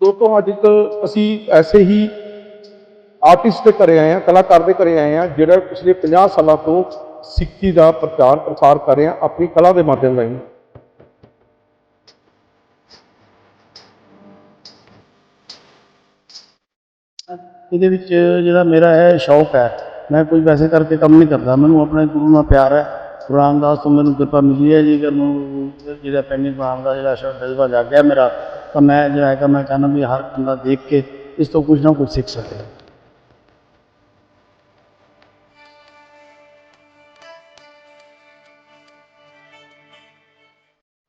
ਦੋਸਤੋ ਅੱਜ ਅਸੀਂ ਐਸੇ ਹੀ ਆਰਟਿਸਟ ਦੇ ਘਰੇ ਆਏ ਆ ਕਲਾਕਾਰ ਦੇ ਘਰੇ ਆਏ ਆ ਜਿਹੜਾ ਪਿਛਲੇ 50 ਸਾਲਾਂ ਤੋਂ ਸਿੱਖੀ ਦਾ ਪ੍ਰਚਾਰ ਪ੍ਰਸਾਰ ਕਰ ਰਿਹਾ, ਆਪਣੀ ਕਲਾ ਦੇ ਮਾਧਿਅਮ ਰਾਹੀਂ। ਇਹਦੇ ਵਿੱਚ ਜਿਹੜਾ ਮੇਰਾ ਹੈ ਸ਼ੌਕ ਹੈ, ਮੈਂ ਕੋਈ ਵੈਸੇ ਕਰਕੇ ਕੰਮ ਨਹੀਂ ਕਰਦਾ, ਮੈਨੂੰ ਆਪਣੇ ਗੁਰੂ ਨਾਲ ਪਿਆਰ ਹੈ। ਗੁਰੂ ਰਾਮਦਾਸ ਤੋਂ ਮੈਨੂੰ ਕਿਰਪਾ ਮਿਲੀ ਹੈ ਜੀ, ਅਗਰ ਮੈਨੂੰ ਜਿਹੜਾ ਪੈਂਡਿੰਗ ਬਣਾਉਣ ਦਾ ਜਿਹੜਾ ਸ਼ੌਕ ਜਜ਼ਬਾ ਜਾਗ ਮੇਰਾ। ਤਾਂ ਮੈਂ ਜਿਹੜਾ ਹੈਗਾ ਮੈਂ ਚਾਹੁੰਦਾ ਵੀ ਹਰ ਬੰਦਾ ਦੇਖ ਕੇ ਇਸ ਤੋਂ ਕੁਝ ਨਾ ਕੁਝ ਸਿੱਖ ਸਕੇ।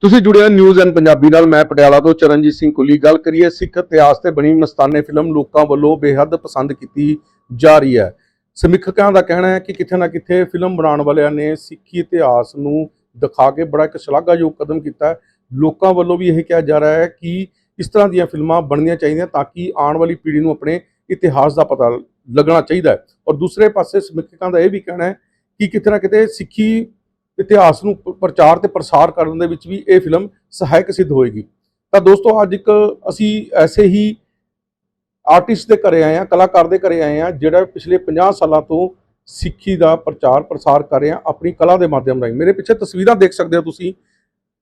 ਤੁਸੀਂ ਜੁੜਿਆ ਨਿਊਜ਼ ਐਂਡ ਪੰਜਾਬੀ ਨਾਲ, ਮੈਂ ਪਟਿਆਲਾ ਤੋਂ ਚਰਨਜੀਤ ਸਿੰਘ ਕੁਲੀ। ਗੱਲ ਕਰੀਏ ਸਿੱਖ ਇਤਿਹਾਸ ਤੇ ਬਣੀ ਮਸਤਾਨੇ ਫਿਲਮ ਲੋਕਾਂ ਵੱਲੋਂ ਬੇਹੱਦ ਪਸੰਦ ਕੀਤੀ ਜਾ ਰਹੀ ਹੈ। ਸਮੀਖਕਾਂ ਦਾ ਕਹਿਣਾ ਹੈ ਕਿ ਕਿਤੇ ਨਾ ਕਿਤੇ ਫਿਲਮ ਬਣਾਉਣ ਵਾਲਿਆਂ ਨੇ ਸਿੱਖੀ ਇਤਿਹਾਸ ਨੂੰ ਦਿਖਾ ਕੇ ਬੜਾ ਇੱਕ ਸ਼ਲਾਘਾਯੋਗ ਕਦਮ ਕੀਤਾ ਹੈ। ਲੋਕਾਂ ਵੱਲੋਂ ਵੀ ਇਹ ਕਿਹਾ ਜਾ ਰਿਹਾ ਹੈ ਕਿ ਇਸ ਤਰ੍ਹਾਂ ਦੀਆਂ ਫਿਲਮਾਂ ਬਣਨੀਆਂ ਚਾਹੀਦੀਆਂ ਤਾਂ ਕਿ ਆਉਣ ਵਾਲੀ ਪੀੜ੍ਹੀ ਨੂੰ ਆਪਣੇ ਇਤਿਹਾਸ ਦਾ ਪਤਾ ਲੱਗਣਾ ਚਾਹੀਦਾ ਹੈ। ਔਰ ਦੂਸਰੇ ਪਾਸੇ ਸਮੀਖਕਾਂ ਦਾ ਇਹ ਵੀ ਕਹਿਣਾ ਹੈ ਕਿ ਕਿਤੇ ਨਾ ਕਿਤੇ ਸਿੱਖੀ ਇਤਿਹਾਸ ਨੂੰ ਪ੍ਰਚਾਰ ਤੇ ਪ੍ਰਸਾਰ ਕਰਨ ਦੇ ਵਿੱਚ ਵੀ ਇਹ ਫਿਲਮ ਸਹਾਇਕ ਸਿੱਧ ਹੋਏਗੀ। ਤਾਂ ਦੋਸਤੋ, ਅੱਜ ਇੱਕ ਅਸੀਂ ਐਸੇ ਹੀ ਆਰਟਿਸਟ ਦੇ ਘਰੇ ਆਏ ਆ ਕਲਾਕਾਰ ਦੇ ਘਰੇ ਆਏ ਆ ਜਿਹੜਾ ਪਿਛਲੇ 50 ਸਾਲਾਂ ਤੋਂ ਸਿੱਖੀ ਦਾ ਪ੍ਰਚਾਰ ਪ੍ਰਸਾਰ ਕਰ ਰਿਹਾ, ਆਪਣੀ ਕਲਾ ਦੇ ਮਾਧਿਅਮ ਰਾਹੀਂ। ਮੇਰੇ ਪਿੱਛੇ ਤਸਵੀਰਾਂ ਦੇਖ ਸਕਦੇ ਹੋ ਤੁਸੀਂ।